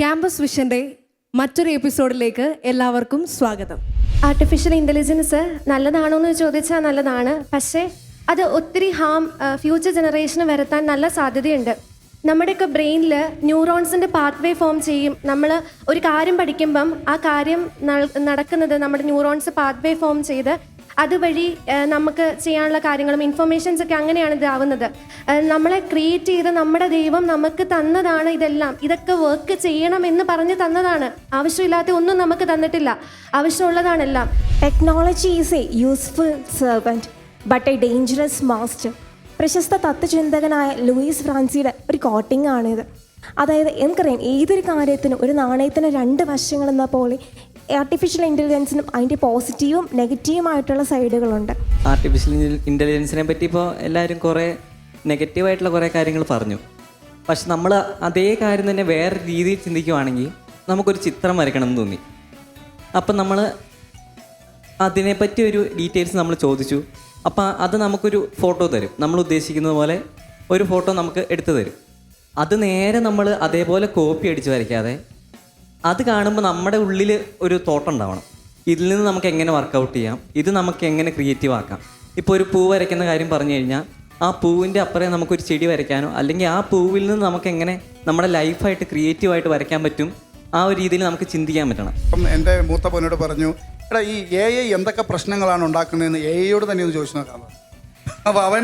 Campus വിഷന്റെ മറ്റൊരു എപ്പിസോഡിലേക്ക് എല്ലാവർക്കും സ്വാഗതം. ആർട്ടിഫിഷ്യൽ ഇന്റലിജൻസ് നല്ലതാണോ എന്ന് ചോദിച്ചാൽ നല്ലതാണ്. പക്ഷേ അത് ഒത്തിരി ഹാം ഫ്യൂച്ചർ ജനറേഷന് വരുത്താൻ നല്ല സാധ്യതയുണ്ട്. നമ്മുടെയൊക്കെ ബ്രെയിനിൽ ന്യൂറോൺസിന്റെ പാത്വേ ഫോം ചെയ്യും. നമ്മൾ ഒരു കാര്യം പഠിക്കുമ്പം ആ കാര്യം നടക്കുന്നത് നമ്മുടെ ന്യൂറോൺസ് പാത്വേ ഫോം ചെയ്ത് അതുവഴി നമുക്ക് ചെയ്യാനുള്ള കാര്യങ്ങളും ഇൻഫർമേഷൻസ് ഒക്കെ അങ്ങനെയാണ് ഇതാവുന്നത്. നമ്മളെ ക്രിയേറ്റ് ചെയ്ത് നമ്മുടെ ദൈവം നമുക്ക് തന്നതാണ് ഇതെല്ലാം. ഇതൊക്കെ വർക്ക് ചെയ്യണം എന്ന് പറഞ്ഞ് തന്നതാണ്. ആവശ്യമില്ലാത്ത ഒന്നും നമുക്ക് തന്നിട്ടില്ല. ആവശ്യമുള്ളതാണെല്ലാം technology is a useful servant but a dangerous master പ്രശസ്ത തത്വചിന്തകനായ ലൂയിസ് ഫ്രാൻസിയുടെ ഒരു കോട്ടിംഗ് ആണിത്. അതായത് നമുക്കറിയാം ഏതൊരു കാര്യത്തിനും ഒരു നാണയത്തിന് രണ്ട് വശങ്ങളെന്ന പോലെ ആർട്ടിഫിഷ്യൽ ഇന്റലിജൻസിനും അതിന്റെ പോസിറ്റീവും നെഗറ്റീവുമായിട്ടുള്ള സൈഡുകളുണ്ട് ആർട്ടിഫിഷ്യൽ ഇന്റലിജൻസിനെ പറ്റി ഇപ്പോൾ എല്ലാവരും കുറേ നെഗറ്റീവായിട്ടുള്ള കുറേ കാര്യങ്ങൾ പറഞ്ഞു. പക്ഷെ നമ്മൾ അതേ കാര്യം തന്നെ വേറെ രീതിയിൽ ചിന്തിക്കുവാണെങ്കിൽ നമുക്കൊരു ചിത്രം വരയ്ക്കണം എന്ന് തോന്നി. അപ്പം നമ്മൾ അതിനെപ്പറ്റി ഒരു ഡീറ്റെയിൽസ് നമ്മൾ ചോദിച്ചു. അപ്പം അത് നമുക്കൊരു ഫോട്ടോ തരും. നമ്മൾ ഉദ്ദേശിക്കുന്നത് പോലെ ഒരു ഫോട്ടോ നമുക്ക് എടുത്തു തരും. അത് നേരെ നമ്മൾ അതേപോലെ കോപ്പി അടിച്ച് വരയ്ക്കാതെ അത് കാണുമ്പോൾ നമ്മുടെ ഉള്ളിൽ ഒരു തോട്ടം ഉണ്ടാവണം. ഇതിൽ നിന്ന് നമുക്ക് എങ്ങനെ വർക്കൗട്ട് ചെയ്യാം? ഇത് നമുക്ക് എങ്ങനെ ക്രിയേറ്റീവ് ആക്കാം? ഇപ്പോൾ ഒരു പൂ വരയ്ക്കുന്ന കാര്യം പറഞ്ഞു കഴിഞ്ഞാൽ ആ പൂവിന്റെ അപ്പുറം നമുക്കൊരു ചെടി വരയ്ക്കാനോ അല്ലെങ്കിൽ ആ പൂവിൽ നിന്ന് നമുക്ക് എങ്ങനെ നമ്മുടെ ലൈഫായിട്ട് ക്രിയേറ്റീവായിട്ട് വരയ്ക്കാൻ പറ്റും ആ ഒരു രീതിയിൽ നമുക്ക് ചിന്തിക്കാൻ പറ്റണം. അപ്പം എന്റെ മൂത്ത പൊന്നോട് പറഞ്ഞു എടാ ഈ എ ഐ എന്തൊക്കെ പ്രശ്നങ്ങളാണ് ഉണ്ടാക്കുന്നതെന്ന് എ ഐയോട് തന്നെ ഒന്ന് ചോദിച്ചു നോക്കാം അപ്പോൾ അവൻ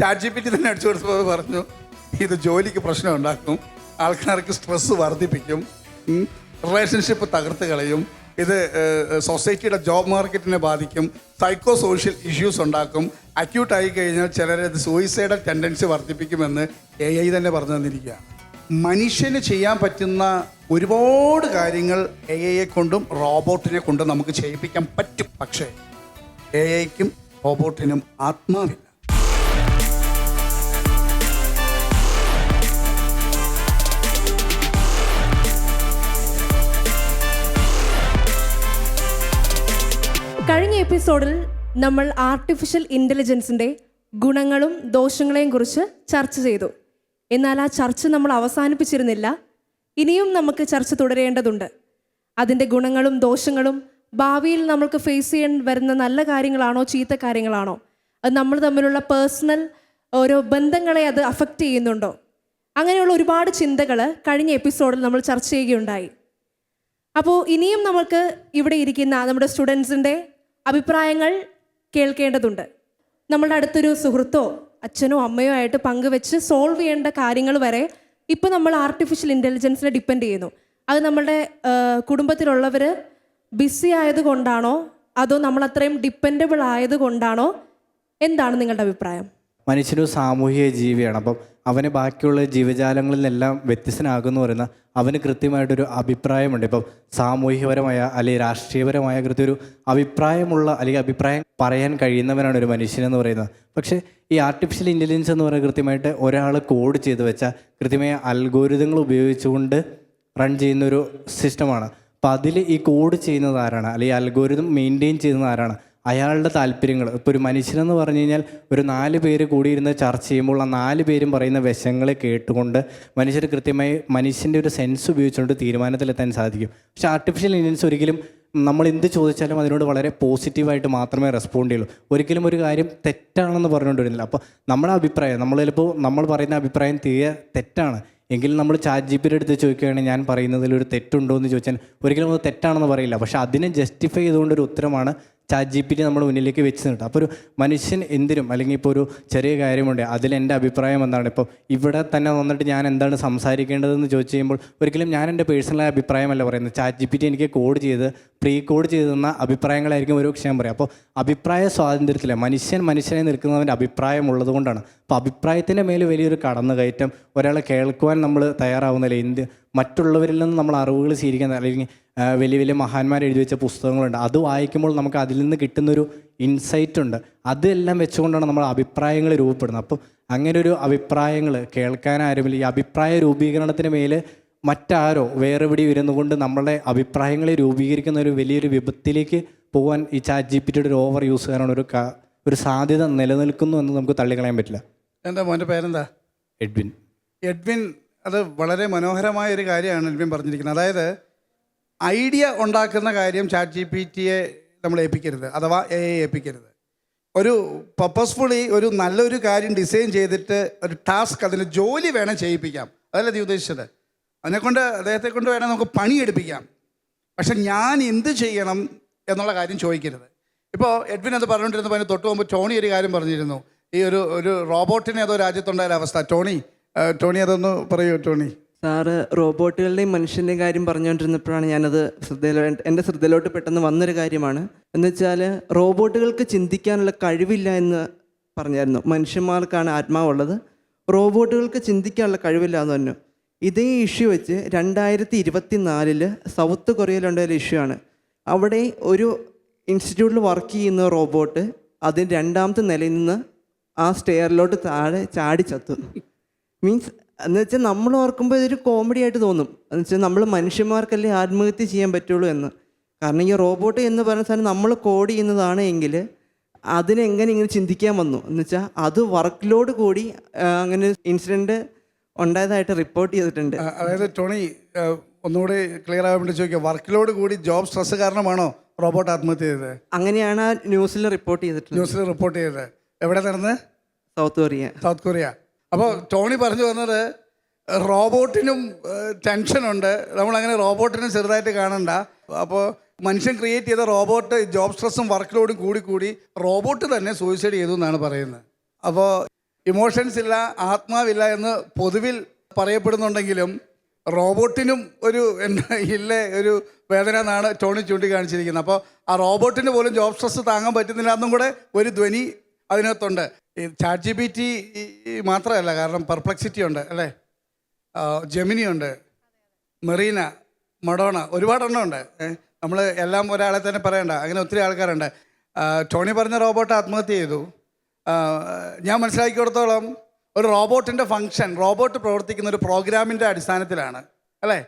ചാറ്റ് ജി പി ടി തന്നെ അടിച്ചു കൊടുത്തപ്പോൾ പറഞ്ഞു ഇത് ജോലിക്ക് പ്രശ്നം ഉണ്ടാക്കും ആൾക്കാർക്ക് സ്ട്രെസ്സ് വർദ്ധിപ്പിക്കും റിലേഷൻഷിപ്പ് തകർത്ത് കളയും. ഇത് സൊസൈറ്റിയുടെ ജോബ് മാർക്കറ്റിനെ ബാധിക്കും. സൈക്കോ സോഷ്യൽ ഇഷ്യൂസ് ഉണ്ടാക്കും. അക്യൂട്ട് ആയി കഴിഞ്ഞാൽ ചിലരത് സൂയിസൈഡൽ ടെൻഡൻസി വർദ്ധിപ്പിക്കുമെന്ന് എ ഐ തന്നെ പറഞ്ഞു തന്നിരിക്കുകയാണ്. മനുഷ്യന് ചെയ്യാൻ പറ്റുന്ന ഒരുപാട് കാര്യങ്ങൾ എ ഐയെ കൊണ്ടും റോബോട്ടിനെ കൊണ്ടും നമുക്ക് ചെയ്യിപ്പിക്കാൻ പറ്റും. പക്ഷേ എ ഐക്കും റോബോട്ടിനും ആത്മാവില്ല. എപ്പിസോഡിൽ നമ്മൾ ആർട്ടിഫിഷ്യൽ ഇന്റലിജൻസിന്റെ ഗുണങ്ങളും ദോഷങ്ങളെയും കുറിച്ച് ചർച്ച ചെയ്തു. എന്നാൽ ആ ചർച്ച നമ്മൾ അവസാനിപ്പിച്ചിരുന്നില്ല. ഇനിയും നമുക്ക് ചർച്ച തുടരേണ്ടതുണ്ട്. അതിന്റെ ഗുണങ്ങളും ദോഷങ്ങളും ഭാവിയിൽ നമ്മൾക്ക് ഫേസ് ചെയ്യാൻ വരുന്ന നല്ല കാര്യങ്ങളാണോ ചീത്ത കാര്യങ്ങളാണോ? അത് നമ്മൾ തമ്മിലുള്ള പേഴ്സണൽ ഓരോ ബന്ധങ്ങളെ അത് അഫക്റ്റ് ചെയ്യുന്നുണ്ടോ? അങ്ങനെയുള്ള ഒരുപാട് ചിന്തകൾ കഴിഞ്ഞ എപ്പിസോഡിൽ നമ്മൾ ചർച്ച ചെയ്യുകയുണ്ടായി. അപ്പോൾ ഇനിയും നമുക്ക് ഇവിടെ ഇരിക്കുന്ന നമ്മുടെ സ്റ്റുഡൻസിന്റെ അഭിപ്രായങ്ങൾ കേൾക്കേണ്ടതുണ്ട്. നമ്മളുടെ അടുത്തൊരു സുഹൃത്തോ അച്ഛനോ അമ്മയോ ആയിട്ട് പങ്കുവെച്ച് സോൾവ് ചെയ്യേണ്ട കാര്യങ്ങൾ വരെ ഇപ്പോൾ നമ്മൾ ആർട്ടിഫിഷ്യൽ ഇന്റലിജൻസിനെ ഡിപ്പെൻഡ് ചെയ്യുന്നു. അത് നമ്മളുടെ കുടുംബത്തിലുള്ളവർ ബിസി ആയതുകൊണ്ടാണോ അതോ നമ്മൾ അത്രയും ഡിപ്പെൻഡബിൾ ആയതുകൊണ്ടാണോ? എന്താണ് നിങ്ങളുടെ അഭിപ്രായം? മനുഷ്യനൊരു സാമൂഹിക ജീവിയാണ്. അപ്പം അവന് ബാക്കിയുള്ള ജീവജാലങ്ങളിൽ നിന്നെല്ലാം വ്യത്യസ്തനാകുമെന്ന് പറയുന്ന അവന് കൃത്യമായിട്ടൊരു അഭിപ്രായമുണ്ട്. ഇപ്പം സാമൂഹികപരമായ അല്ലെങ്കിൽ രാഷ്ട്രീയപരമായ കൃത്യ ഒരു അഭിപ്രായമുള്ള അല്ലെങ്കിൽ അഭിപ്രായം പറയാൻ കഴിയുന്നവനാണ് ഒരു മനുഷ്യനെന്ന് പറയുന്നത്. പക്ഷേ ഈ ആർട്ടിഫിഷ്യൽ ഇന്റലിജൻസ് എന്ന് പറയുന്നത് കൃത്യമായിട്ട് ഒരാൾ കോഡ് ചെയ്ത് വെച്ച കൃത്യമായ അൽഗോരിതങ്ങൾ ഉപയോഗിച്ചുകൊണ്ട് റൺ ചെയ്യുന്നൊരു സിസ്റ്റമാണ് അപ്പോൾ അതിൽ ഈ കോഡ് ചെയ്യുന്നത് ആരാണ്? അല്ലെങ്കിൽ അൽഗോരിതം മെയിന്റെയിൻ ചെയ്യുന്നത് ആരാണ്? അയാളുടെ താല്പര്യങ്ങൾ. ഇപ്പോൾ ഒരു മനുഷ്യനെന്ന് പറഞ്ഞു കഴിഞ്ഞാൽ ഒരു നാല് പേര് കൂടിയിരുന്ന് ചർച്ച ചെയ്യുമ്പോൾ ആ നാല് പേരും പറയുന്ന വശങ്ങളെ കേട്ടുകൊണ്ട് മനുഷ്യർ കൃത്യമായി മനുഷ്യന്റെ ഒരു സെൻസ് ഉപയോഗിച്ചുകൊണ്ട് തീരുമാനത്തിലെത്താൻ സാധിക്കും. പക്ഷേ ആർട്ടിഫിഷ്യൽ ഇന്റലിജൻസ് ഒരിക്കലും നമ്മൾ എന്ത് ചോദിച്ചാലും അതിനോട് വളരെ പോസിറ്റീവായിട്ട് മാത്രമേ റെസ്പോണ്ട് ചെയ്യുള്ളൂ. ഒരിക്കലും ഒരു കാര്യം തെറ്റാണെന്ന് പറഞ്ഞുകൊണ്ട് വരുന്നില്ല അപ്പോൾ നമ്മുടെ അഭിപ്രായം നമ്മൾ ചിലപ്പോൾ നമ്മൾ പറയുന്ന അഭിപ്രായം തീരെ തെറ്റാണ്. എങ്കിലും നമ്മൾ ചാറ്റ് ജി പിയുടെ അടുത്ത് ചോദിക്കുകയാണെങ്കിൽ ഞാൻ പറയുന്നതിൽ ഒരു തെറ്റുണ്ടോ എന്ന് ചോദിച്ചാൽ ഒരിക്കലും അത് തെറ്റാണെന്ന് പറയില്ല. പക്ഷേ അതിനെ ജസ്റ്റിഫൈ ചെയ്തുകൊണ്ടൊരു ഉത്തരമാണ് ചാറ്റ് ജി പി ടി നമ്മുടെ മുന്നിലേക്ക് വെച്ച് നിന്നിട്ട് അപ്പോൾ ഒരു മനുഷ്യൻ എന്തിനും അല്ലെങ്കിൽ ഇപ്പോൾ ഒരു ചെറിയ കാര്യമുണ്ട് അതിൽ എന്റെ അഭിപ്രായം എന്താണ്? ഇപ്പോൾ ഇവിടെ തന്നെ വന്നിട്ട് ഞാൻ എന്താണ് സംസാരിക്കേണ്ടതെന്ന് ചോദിച്ചു കഴിയുമ്പോൾ ഒരിക്കലും ഞാൻ എന്റെ പേഴ്സണലായ അഭിപ്രായമല്ല പറയുന്നത്. ചാറ്റ് ജി പി ടി എനിക്ക് കോഡ് ചെയ്ത് പ്രീ കോഡ് ചെയ്ത് തന്ന അഭിപ്രായങ്ങളായിരിക്കും ഒരു വിഷയം പറയാം അപ്പോൾ അഭിപ്രായ സ്വാതന്ത്ര്യത്തിലെ മനുഷ്യൻ മനുഷ്യനെ നിൽക്കുന്നവന്റെ അഭിപ്രായം ഉള്ളതുകൊണ്ടാണ്. അപ്പോൾ അഭിപ്രായത്തിന്റെ മേൽ വലിയൊരു കടന്നുകയറ്റം ഒരാളെ കേൾക്കുവാൻ നമ്മൾ തയ്യാറാവുന്നില്ല എന്ത് മറ്റുള്ളവരിൽ നിന്ന് നമ്മൾ അറിവുകൾ സ്വീകരിക്കുന്ന അല്ലെങ്കിൽ വലിയ വലിയ മഹാന്മാർ എഴുതി വെച്ച പുസ്തകങ്ങളുണ്ട്. അത് വായിക്കുമ്പോൾ നമുക്ക് അതിൽ നിന്ന് കിട്ടുന്നൊരു ഇൻസൈറ്റ് ഉണ്ട്. അതെല്ലാം വെച്ചുകൊണ്ടാണ് നമ്മൾ അഭിപ്രായങ്ങൾ രൂപപ്പെടുന്നത്. അപ്പം അങ്ങനെ ഒരു അഭിപ്രായങ്ങൾ കേൾക്കാൻ ആരുമില്ല ഈ അഭിപ്രായ രൂപീകരണത്തിന് മേൽ മറ്റാരോ വേറെ എവിടെ ഇരുന്നുകൊണ്ട് നമ്മളുടെ അഭിപ്രായങ്ങളെ രൂപീകരിക്കുന്ന ഒരു വലിയൊരു വിപത്തിലേക്ക് പോകാൻ ഈ ചാറ്റ് ജി പി ടിയുടെ ഒരു ഓവർ യൂസ് കാരണം ഒരു ഒരു സാധ്യത നിലനിൽക്കുന്നു എന്ന് നമുക്ക് തള്ളിക്കളയാൻ പറ്റില്ല. എന്താ മോന്റെ പേരെന്താ? എഡ്വിൻ. എഡ്വിൻ അത് വളരെ മനോഹരമായ ഒരു കാര്യമാണ് എൽവിൻ പറഞ്ഞിരിക്കുന്നത്. അതായത് ഐഡിയ ഉണ്ടാക്കുന്ന കാര്യം ചാറ്റ് ജി പി ടിയെ നമ്മൾ ഏൽപ്പിക്കരുത് അഥവാ എ ഏൽപ്പിക്കരുത്. ഒരു പർപ്പസ്ഫുള്ളി ഒരു നല്ലൊരു കാര്യം ഡിസൈൻ ചെയ്തിട്ട് ഒരു ടാസ്ക് അതിന് ജോലി വേണം ചെയ്യിപ്പിക്കാം. അതല്ല നീ ഉദ്ദേശിച്ചത്? അതിനെക്കൊണ്ട് അദ്ദേഹത്തെ കൊണ്ട് വേണം നമുക്ക് പണിയെടുപ്പിക്കാം. പക്ഷെ ഞാൻ എന്ത് ചെയ്യണം എന്നുള്ള കാര്യം ചോദിക്കരുത്. ഇപ്പോൾ എഡ്വിൻ അത് പറഞ്ഞുകൊണ്ടിരുന്നപ്പോൾ അതിന് തൊട്ട് മുമ്പ് ടോണി ഒരു കാര്യം പറഞ്ഞിരുന്നു. ഈ ഒരു ഒരു റോബോട്ടിനെ ഏതോ രാജ്യത്തുണ്ടായ അവസ്ഥ. ടോണി ടോണി അതൊന്ന് പറയൂ ടോണി. സാറ് റോബോട്ടുകളുടെയും മനുഷ്യന്റെയും കാര്യം പറഞ്ഞുകൊണ്ടിരുന്നപ്പോഴാണ് ഞാനത് ശ്രദ്ധയിലോ എന്റെ ശ്രദ്ധയിലോട്ട് പെട്ടെന്ന് വന്നൊരു കാര്യമാണ്. എന്ന് വെച്ചാൽ റോബോട്ടുകൾക്ക് ചിന്തിക്കാനുള്ള കഴിവില്ല എന്ന് പറഞ്ഞായിരുന്നു. മനുഷ്യന്മാർക്കാണ് ആത്മാവുള്ളത്. റോബോട്ടുകൾക്ക് ചിന്തിക്കാനുള്ള കഴിവില്ല എന്ന് പറഞ്ഞു. ഇതേ ഇഷ്യൂ വെച്ച് രണ്ടായിരത്തി ഇരുപത്തി നാലിൽ സൗത്ത് കൊറിയയിലുണ്ടായ ഇഷ്യൂ ആണ്. അവിടെ ഒരു ഇൻസ്റ്റിറ്റ്യൂട്ടിൽ വർക്ക് ചെയ്യുന്ന റോബോട്ട് അതിന്റെ രണ്ടാമത്തെ നിലയിൽ നിന്ന് ആ സ്റ്റെയറിലോട്ട് താഴെ ചാടി മീൻസ് എന്ന് വെച്ചാൽ നമ്മൾ ഓർക്കുമ്പോൾ ഇതൊരു കോമഡി ആയിട്ട് തോന്നും. എന്ന് വെച്ചാൽ നമ്മൾ മനുഷ്യന്മാർക്കല്ലേ ആത്മഹത്യ ചെയ്യാൻ പറ്റുള്ളൂ എന്ന്. കാരണം ഈ റോബോട്ട് എന്ന് പറയുന്ന സാധനം നമ്മൾ കോഡ് ചെയ്യുന്നതാണ് എങ്കിൽ അതിനെങ്ങനെ ഇങ്ങനെ ചിന്തിക്കാൻ വന്നു? എന്ന് വെച്ചാൽ അത് വർക്ക് ലോഡ് കൂടി അങ്ങനെ ഇൻസിഡന്റ് ഉണ്ടായതായിട്ട് റിപ്പോർട്ട് ചെയ്തിട്ടുണ്ട്. അതായത് ടോണി ഒന്നുകൂടി ക്ലിയർ ആവാൻ വേണ്ടി ചോദിക്കുക വർക്ക് ലോഡ് കൂടി ജോബ് സ്ട്രെസ് കാരണമാണോ റോബോട്ട് ആത്മഹത്യ ചെയ്തത്? അങ്ങനെയാണ് ന്യൂസിൽ റിപ്പോർട്ട് ചെയ്തിട്ടുള്ളത്. ന്യൂസിൽ റിപ്പോർട്ട് ചെയ്തത്. എവിടെ നടന്നത് സൗത്ത് കൊറിയ സൗത്ത് കൊറിയ അപ്പോൾ ടോണി പറഞ്ഞു വന്നത് റോബോട്ടിനും ടെൻഷനുണ്ട്. നമ്മളങ്ങനെ റോബോട്ടിനും ചെറുതായിട്ട് കാണണ്ട. അപ്പോൾ മനുഷ്യൻ ക്രിയേറ്റ് ചെയ്ത റോബോട്ട് ജോബ് സ്ട്രെസ്സും വർക്ക് ലോഡും കൂടി കൂടി റോബോട്ട് തന്നെ സൂയിസൈഡ് ചെയ്തു എന്നാണ് പറയുന്നത്. അപ്പോൾ ഇമോഷൻസ് ഇല്ല ആത്മാവില്ല എന്ന് പൊതുവിൽ പറയപ്പെടുന്നുണ്ടെങ്കിലും റോബോട്ടിനും ഒരു എന്താ ഇല്ലേ ഒരു വേദന എന്നാണ് ടോണി ചൂണ്ടിക്കാണിച്ചിരിക്കുന്നത്. അപ്പോൾ ആ റോബോട്ടിന് പോലും ജോബ് സ്ട്രെസ് താങ്ങാൻ പറ്റുന്നില്ല എന്നും കൂടെ ഒരു ധ്വനി അതിനകത്തുണ്ട്. ഈ ചാറ്റ് ജി ബി ടി മാത്രമല്ല കാരണം പെർപ്ലക്സിറ്റി ഉണ്ട് അല്ലേ? ജെമിനി ഉണ്ട് മെറീന മഡോണ ഒരുപാടെണ്ണം ഉണ്ട്. നമ്മൾ എല്ലാം ഒരാളെ തന്നെ പറയണ്ട അങ്ങനെ ഒത്തിരി ആൾക്കാരുണ്ട്. ടോണി പറഞ്ഞ റോബോട്ട് ആത്മഹത്യ ചെയ്തു. ഞാൻ മനസ്സിലാക്കിയിടത്തോളം ഒരു റോബോട്ടിന്റെ ഫങ്ഷൻ റോബോട്ട് പ്രവർത്തിക്കുന്ന ഒരു പ്രോഗ്രാമിന്റെ അടിസ്ഥാനത്തിലാണ് അല്ലേ?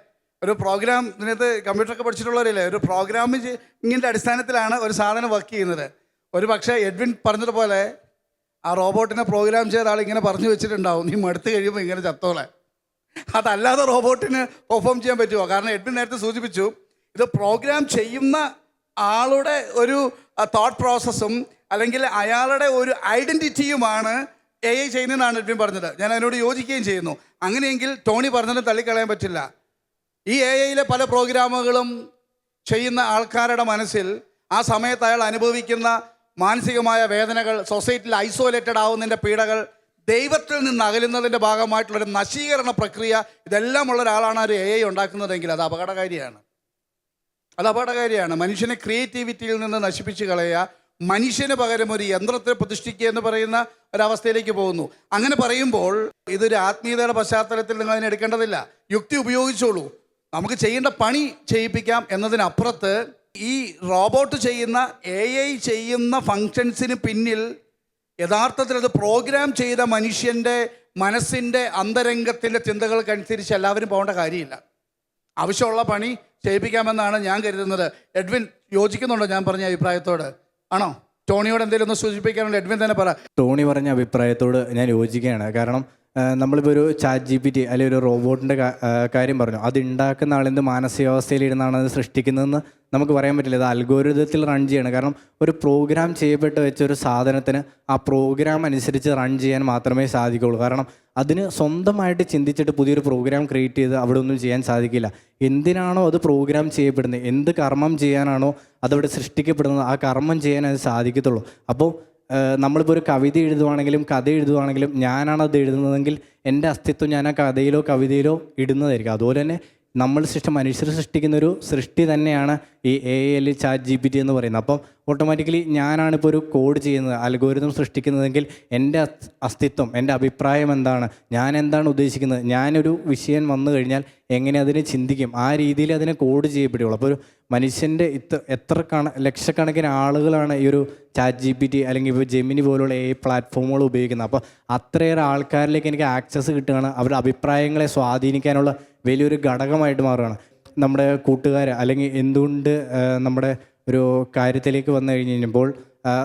ഒരു പ്രോഗ്രാം ഇതിനകത്ത് കമ്പ്യൂട്ടറൊക്കെ പഠിച്ചിട്ടുള്ളവരില്ലേ? ഒരു പ്രോഗ്രാമിങ്ങിന്റെ അടിസ്ഥാനത്തിലാണ് ഒരു സാധനം വർക്ക് ചെയ്യുന്നത്. ഒരു പക്ഷേ എഡ്വിൻ പറഞ്ഞതുപോലെ ആ റോബോട്ടിനെ പ്രോഗ്രാം ചെയ്ത ആൾ ഇങ്ങനെ പറഞ്ഞു വെച്ചിട്ടുണ്ടാവും. നീ മടുത്ത് കഴിയുമ്പോൾ ഇങ്ങനെ ചത്തോളെ. അതല്ലാതെ റോബോട്ടിന് പെർഫോം ചെയ്യാൻ പറ്റുമോ കാരണം എഡ്വിൻ നേരത്തെ സൂചിപ്പിച്ചു ഇത് പ്രോഗ്രാം ചെയ്യുന്ന ആളുടെ ഒരു തോട്ട് പ്രോസസ്സും അല്ലെങ്കിൽ അയാളുടെ ഒരു ഐഡന്റിറ്റിയുമാണ് എ ഐ ചെയ്യുന്നതെന്നാണ് എഡ്വിൻ പറഞ്ഞത്. ഞാൻ അതിനോട് യോജിക്കുകയും ചെയ്യുന്നു. അങ്ങനെയെങ്കിൽ ടോണി പറഞ്ഞത് തള്ളിക്കളയാൻ പറ്റില്ല. ഈ എ ഐയിലെ പല പ്രോഗ്രാമുകളും ചെയ്യുന്ന ആൾക്കാരുടെ മനസ്സിൽ ആ സമയത്ത് അയാൾ അനുഭവിക്കുന്ന മാനസികമായ വേദനകൾ സൊസൈറ്റിയിൽ ഐസോലേറ്റഡ് ആവുന്നതിന്റെ പീഡകൾ ദൈവത്തിൽ നിന്ന് അകലുന്നതിന്റെ ഭാഗമായിട്ടുള്ളൊരു നശീകരണ പ്രക്രിയ ഇതെല്ലാം ഉള്ള ഒരാളാണ് ഒരു എ ഐ ഉണ്ടാക്കുന്നതെങ്കിൽ അത് അപകടകാരിയാണ്. അത് അപകടകാരിയാണ്. മനുഷ്യനെ ക്രിയേറ്റിവിറ്റിയിൽ നിന്ന് നശിപ്പിച്ച് കളയുക മനുഷ്യന് പകരം ഒരു യന്ത്രത്തെ പ്രതിഷ്ഠിക്കുക എന്ന് പറയുന്ന ഒരവസ്ഥയിലേക്ക് പോകുന്നു. അങ്ങനെ പറയുമ്പോൾ ഇതൊരു ആത്മീയതയുടെ പശ്ചാത്തലത്തിൽ നിങ്ങൾ അതിനെ എടുക്കേണ്ടതില്ല. യുക്തി ഉപയോഗിച്ചോളൂ. നമുക്ക് ചെയ്യേണ്ട പണി ചെയ്യിപ്പിക്കാം എന്നതിനപ്പുറത്ത് ഈ റോബോട്ട് ചെയ്യുന്ന എ ഐ ചെയ്യുന്ന ഫങ്ഷൻസിന് പിന്നിൽ യഥാർത്ഥത്തിൽ അത് പ്രോഗ്രാം ചെയ്ത മനുഷ്യന്റെ മനസ്സിന്റെ അന്തരംഗത്തിന്റെ ചിന്തകൾക്കനുസരിച്ച് എല്ലാവരും പോകേണ്ട കാര്യമില്ല. ആവശ്യമുള്ള പണി ചെയ്യിപ്പിക്കാമെന്നാണ് ഞാൻ കരുതുന്നത്. എഡ്വിൻ യോജിക്കുന്നുണ്ടോ ഞാൻ പറഞ്ഞ അഭിപ്രായത്തോട്? ആണോ? ടോണിയോട് എന്തെങ്കിലും ഒന്ന് സൂചിപ്പിക്കാനുണ്ട്? എഡ്വിൻ തന്നെ പറ. ടോണി പറഞ്ഞ അഭിപ്രായത്തോട് ഞാൻ യോജിക്കുകയാണ്. കാരണം നമ്മളിപ്പോൾ ഒരു ചാറ്റ് ജി പി ടി അല്ലെങ്കിൽ ഒരു റോബോട്ടിന്റെ കാര്യം പറഞ്ഞു. അത് ഉണ്ടാക്കുന്ന ആളെന്ത് മാനസികാവസ്ഥയിലിരുന്നാണ് അത് സൃഷ്ടിക്കുന്നതെന്ന് നമുക്ക് പറയാൻ പറ്റില്ല. ഇത് അൽഗോരിതത്തിൽ റൺ ചെയ്യണം. കാരണം ഒരു പ്രോഗ്രാം ചെയ്യപ്പെട്ട് വെച്ച ഒരു സാധനത്തിന് ആ പ്രോഗ്രാം അനുസരിച്ച് റൺ ചെയ്യാൻ മാത്രമേ സാധിക്കുള്ളൂ. കാരണം അതിന് സ്വന്തമായിട്ട് ചിന്തിച്ചിട്ട് പുതിയൊരു പ്രോഗ്രാം ക്രിയേറ്റ് ചെയ്ത് അവിടെ ഒന്നും ചെയ്യാൻ സാധിക്കില്ല. എന്തിനാണോ അത് പ്രോഗ്രാം ചെയ്യപ്പെടുന്നത്? എന്ത് കർമ്മം ചെയ്യാനാണോ അതവിടെ സൃഷ്ടിക്കപ്പെടുന്നത്? ആ കർമ്മം ചെയ്യാൻ അത് സാധിക്കത്തുള്ളൂ. അപ്പോൾ നമ്മളിപ്പോൾ ഒരു കവിത എഴുതുവാണെങ്കിലും കഥ എഴുതുവാണെങ്കിലും ഞാനാണ് അത് എഴുതുന്നതെങ്കിൽ എന്റെ അസ്തിത്വം ഞാൻ ആ കഥയിലോ കവിതയിലോ ഇടുന്നതായിരിക്കും. അതുപോലെ തന്നെ നമ്മൾ സൃഷ്ടി മനുഷ്യർ സൃഷ്ടിക്കുന്ന ഒരു സൃഷ്ടി തന്നെയാണ് ഈ A L chat G P T എന്ന് പറയുന്നത്. അപ്പം ഓട്ടോമാറ്റിക്കലി ഞാനാണിപ്പോൾ ഒരു കോഡ് ചെയ്യുന്നത് അൽഗോരിതം സൃഷ്ടിക്കുന്നതെങ്കിൽ എന്റെ അസ്തിത്വം എന്റെ അഭിപ്രായം എന്താണ് ഞാൻ എന്താണ് ഉദ്ദേശിക്കുന്നത് ഞാനൊരു വിഷയം വന്നു കഴിഞ്ഞാൽ എങ്ങനെ അതിനെ ചിന്തിക്കും ആ രീതിയിൽ അതിനെ കോഡ് ചെയ്യപ്പെടുകയുള്ളൂ. അപ്പോൾ ഒരു മനുഷ്യന്റെ ഇത്ര എത്ര കണ ലക്ഷക്കണക്കിന് ആളുകളാണ് ഈ ഒരു ചാറ്റ് ജി പി ടി അല്ലെങ്കിൽ ഇപ്പോൾ ജെമിനി പോലുള്ള ഈ പ്ലാറ്റ്ഫോമുകൾ ഉപയോഗിക്കുന്നത്. അപ്പോൾ അത്രയേറെ ആൾക്കാരിലേക്ക് എനിക്ക് ആക്സസ് കിട്ടുകയാണ് അവരുടെ അഭിപ്രായങ്ങളെ സ്വാധീനിക്കാനുള്ള വലിയൊരു ഘടകമായിട്ട് മാറുകയാണ്. നമ്മുടെ കൂട്ടുകാർ അല്ലെങ്കിൽ എന്തുകൊണ്ട് നമ്മുടെ ഒരു കാര്യത്തിലേക്ക് വന്നു കഴിഞ്ഞ് കഴിഞ്ഞപ്പോൾ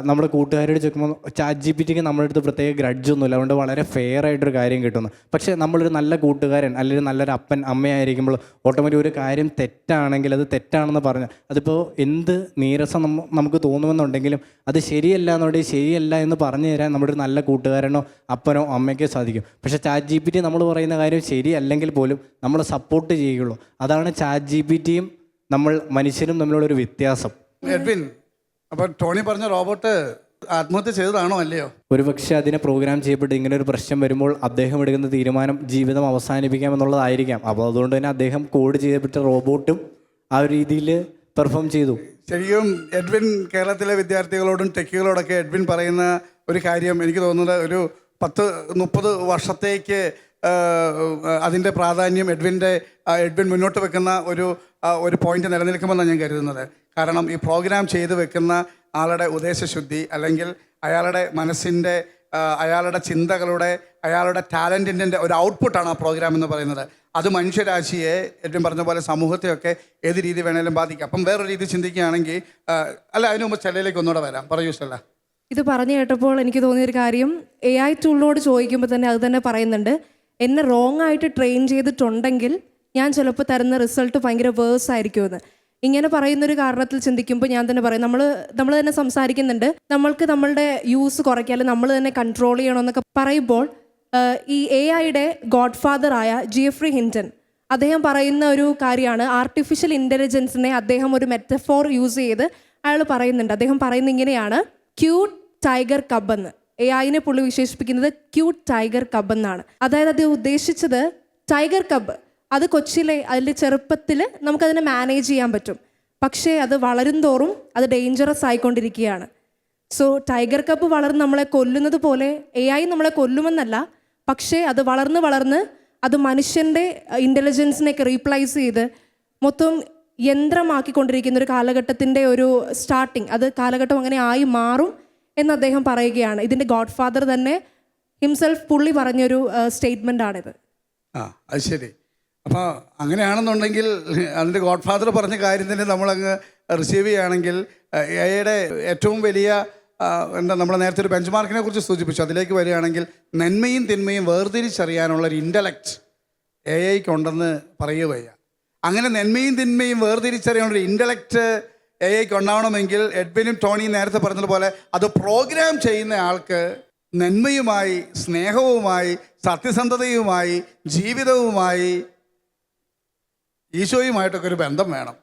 നമ്മുടെ കൂട്ടുകാരോട് ചോദിക്കുമ്പോൾ ചാറ്റ് ജി പി ടിക്ക് നമ്മുടെ അടുത്ത് പ്രത്യേക ഗ്രഡ്ജൊന്നുമില്ല അതുകൊണ്ട് വളരെ ഫെയർ ആയിട്ടൊരു കാര്യം കിട്ടുന്നു. പക്ഷേ നമ്മളൊരു നല്ല കൂട്ടുകാരൻ അല്ലെങ്കിൽ നല്ലൊരു അപ്പൻ അമ്മയായിരിക്കുമ്പോൾ ഓട്ടോമാറ്റിക് ഒരു കാര്യം തെറ്റാണെങ്കിൽ അത് തെറ്റാണെന്ന് പറഞ്ഞ് അതിപ്പോൾ എന്ത് നീരസം നമുക്ക് തോന്നുമെന്നുണ്ടെങ്കിലും അത് ശരിയല്ല എന്നുണ്ടെങ്കിൽ ശരിയല്ല എന്ന് പറഞ്ഞു തരാൻ നമ്മുടെ ഒരു നല്ല കൂട്ടുകാരനോ അപ്പനോ അമ്മയ്ക്കോ സാധിക്കും. പക്ഷേ ചാറ്റ് ജി പി ടി നമ്മൾ പറയുന്ന കാര്യം ശരിയല്ലെങ്കിൽ പോലും നമ്മൾ സപ്പോർട്ട് ചെയ്യുകയുള്ളൂ അതാണ് ചാറ്റ് ജി പി ടിയും നമ്മൾ മനുഷ്യനും തമ്മിലുള്ളൊരു വ്യത്യാസം. അപ്പൊ ടോണി പറഞ്ഞ റോബോട്ട് ആത്മഹത്യ ചെയ്തതാണോ അല്ലയോ? ഒരുപക്ഷെ അതിനെ പ്രോഗ്രാം ചെയ്യപ്പെട്ട് ഇങ്ങനെ ഒരു പ്രശ്നം വരുമ്പോൾ അദ്ദേഹം എടുക്കുന്ന തീരുമാനം ജീവിതം അവസാനിപ്പിക്കാം എന്നുള്ളതായിരിക്കാം. അപ്പോൾ അതുകൊണ്ട് തന്നെ അദ്ദേഹം കോഡ് ചെയ്യപ്പെട്ട റോബോട്ടും ആ ഒരു രീതിയിൽ പെർഫോം ചെയ്തു. ശരിക്കും എഡ്വിൻ കേരളത്തിലെ വിദ്യാർത്ഥികളോടും ടെക്കുകളോടൊക്കെ എഡ്വിൻ പറയുന്ന ഒരു കാര്യം എനിക്ക് തോന്നുന്നത് ഒരു പത്ത് മുപ്പത് വർഷത്തേക്ക് അതിന്റെ പ്രാധാന്യം എഡ്വിന്റെ എഡ്വിൻ മുന്നോട്ട് വെക്കുന്ന ഒരു ഒരു പോയിന്റ് നിലനിൽക്കുമെന്നാണ് ഞാൻ കരുതുന്നത്. കാരണം ഈ പ്രോഗ്രാം ചെയ്തു വെക്കുന്ന ആളുടെ ഉദ്ദേശശുദ്ധി അല്ലെങ്കിൽ അയാളുടെ മനസ്സിന്റെ അയാളുടെ ചിന്തകളുടെ അയാളുടെ ടാലന്റിന്റെ ഒരു ഔട്ട്പുട്ടാണ് ആ പ്രോഗ്രാം എന്ന് പറയുന്നത്. അത് മനുഷ്യരാശിയെ ഏറ്റവും പറഞ്ഞ പോലെ സമൂഹത്തെയൊക്കെ ഏത് രീതി വേണേലും ബാധിക്കും. അപ്പം വേറൊരു രീതി ചിന്തിക്കുകയാണെങ്കിൽ അല്ല അതിനു മുമ്പ് ചെല്ലയിലേക്ക് ഒന്നുകൂടെ വരാം. പറയൂ ചെല്ല ഇത് പറഞ്ഞു കേട്ടപ്പോൾ എനിക്ക് തോന്നിയൊരു കാര്യം എ ഐ ടൂളിനോട് ചോദിക്കുമ്പോൾ തന്നെ അത് തന്നെ പറയുന്നുണ്ട്. എന്നെ റോങ് ആയിട്ട് ട്രെയിൻ ചെയ്തിട്ടുണ്ടെങ്കിൽ ഞാൻ ചിലപ്പോൾ തരുന്ന റിസൾട്ട് ഭയങ്കര വേഴ്സ് ആയിരിക്കുമെന്ന്. ഇങ്ങനെ പറയുന്ന ഒരു കാരണത്തിൽ ചിന്തിക്കുമ്പോൾ ഞാൻ തന്നെ പറയും നമ്മൾ നമ്മൾ തന്നെ സംസാരിക്കുന്നുണ്ട്. നമ്മൾക്ക് നമ്മളുടെ യൂസ് കുറയ്ക്കാതെ നമ്മൾ തന്നെ കൺട്രോൾ ചെയ്യണമെന്നൊക്കെ പറയുമ്പോൾ ഈ എ ഐയുടെ ഗോഡ് ആയ ജിയഫ്രി ഹിൻഡൻ അദ്ദേഹം പറയുന്ന ഒരു കാര്യമാണ്. ആർട്ടിഫിഷ്യൽ ഇന്റലിജൻസിനെ അദ്ദേഹം ഒരു മെറ്റഫോർ യൂസ് ചെയ്ത് അയാൾ പറയുന്നുണ്ട്. അദ്ദേഹം പറയുന്ന ഇങ്ങനെയാണ്. ക്യൂട്ട് ടൈഗർ കബ് എന്ന്. എ ഐനെ പുള്ളി വിശേഷിപ്പിക്കുന്നത് ക്യൂട്ട് ടൈഗർ കബ് എന്നാണ്. അതായത് അദ്ദേഹം ഉദ്ദേശിച്ചത് ടൈഗർ കബ് അത് കൊച്ചിയിലെ അതിന്റെ ചെറുപ്പത്തിൽ നമുക്കതിനെ മാനേജ് ചെയ്യാൻ പറ്റും. പക്ഷേ അത് വളരും തോറും അത് ഡേഞ്ചറസ് ആയിക്കൊണ്ടിരിക്കുകയാണ്. സോ ടൈഗർ കപ്പ് വളർന്ന് നമ്മളെ കൊല്ലുന്നത് പോലെ എ ഐ നമ്മളെ കൊല്ലുമെന്നല്ല പക്ഷേ അത് വളർന്ന് വളർന്ന് അത് മനുഷ്യന്റെ ഇന്റലിജൻസിനെയൊക്കെ റീപ്ലേസ് ചെയ്ത് മൊത്തം യന്ത്രമാക്കിക്കൊണ്ടിരിക്കുന്ന ഒരു കാലഘട്ടത്തിന്റെ ഒരു സ്റ്റാർട്ടിങ് അത് കാലഘട്ടം അങ്ങനെ ആയി മാറും എന്ന് അദ്ദേഹം പറയുകയാണ്. ഇതിന്റെ ഗോഡ് ഫാദർ തന്നെ ഹിംസെൽഫ് പുള്ളി പറഞ്ഞൊരു സ്റ്റേറ്റ്മെന്റ് ആണിത്. ആ അത് ശരി. അപ്പോൾ അങ്ങനെയാണെന്നുണ്ടെങ്കിൽ അതിന്റെ ഗോഡ് ഫാദർ പറഞ്ഞ കാര്യം തന്നെ നമ്മളങ്ങ് റിസീവ് ചെയ്യുകയാണെങ്കിൽ എയുടെ ഏറ്റവും വലിയ എന്താ നമ്മൾ നേരത്തെ ഒരു ബെഞ്ച് മാർക്കിനെ കുറിച്ച് സൂചിപ്പിച്ചു. അതിലേക്ക് വരികയാണെങ്കിൽ നന്മയും തിന്മയും വേർതിരിച്ചറിയാനുള്ള ഒരു ഇന്റലക്റ്റ് എ ഐക്ക് ഉണ്ടെന്ന് പറയുക അങ്ങനെ നന്മയും തിന്മയും വേർതിരിച്ചറിയാനുള്ള ഒരു ഇന്റലക്റ്റ് എ ഐക്ക് ഉണ്ടാവണമെങ്കിൽ എഡ്വിനും ടോണിയും നേരത്തെ പറഞ്ഞതുപോലെ അത് പ്രോഗ്രാം ചെയ്യുന്ന ആൾക്ക് നന്മയുമായി സ്നേഹവുമായി സത്യസന്ധതയുമായി ജീവിതവുമായി ഈശോയുമായിട്ടൊക്കെ ഒരു ബന്ധം വേണം.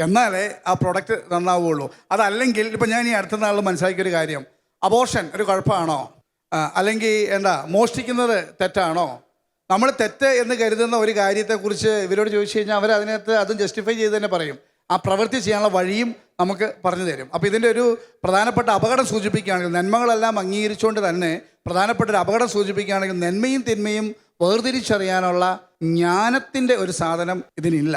എന്നാലേ ആ പ്രൊഡക്റ്റ് നന്നാവുകയുള്ളൂ അതല്ലെങ്കിൽ ഇപ്പം ഞാൻ ഈ അടുത്ത നാളിൽ മനസ്സിലാക്കിയ ഒരു കാര്യം. അബോർഷൻ ഒരു കുഴപ്പമാണോ? അല്ലെങ്കിൽ എന്താ മോഷ്ടിക്കുന്നത് തെറ്റാണോ? നമ്മൾ തെറ്റ് എന്ന് കരുതുന്ന ഒരു കാര്യത്തെക്കുറിച്ച് ഇവരോട് ചോദിച്ചു കഴിഞ്ഞാൽ അവർ അതിനകത്ത് അതും ജസ്റ്റിഫൈ ചെയ്ത് തന്നെ പറയും. ആ പ്രവൃത്തി ചെയ്യാനുള്ള വഴിയും നമുക്ക് പറഞ്ഞു തരും. അപ്പോൾ ഇതിന്റെ ഒരു പ്രധാനപ്പെട്ട അപകടം സൂചിപ്പിക്കുകയാണെങ്കിൽ നന്മകളെല്ലാം അംഗീകരിച്ചുകൊണ്ട് തന്നെ പ്രധാനപ്പെട്ട ഒരു അപകടം സൂചിപ്പിക്കുകയാണെങ്കിൽ നന്മയും തിന്മയും വേർതിരിച്ചറിയാനുള്ള ജ്ഞാനത്തിന്റെ ഒരു സാധനം ഇതിനില്ല.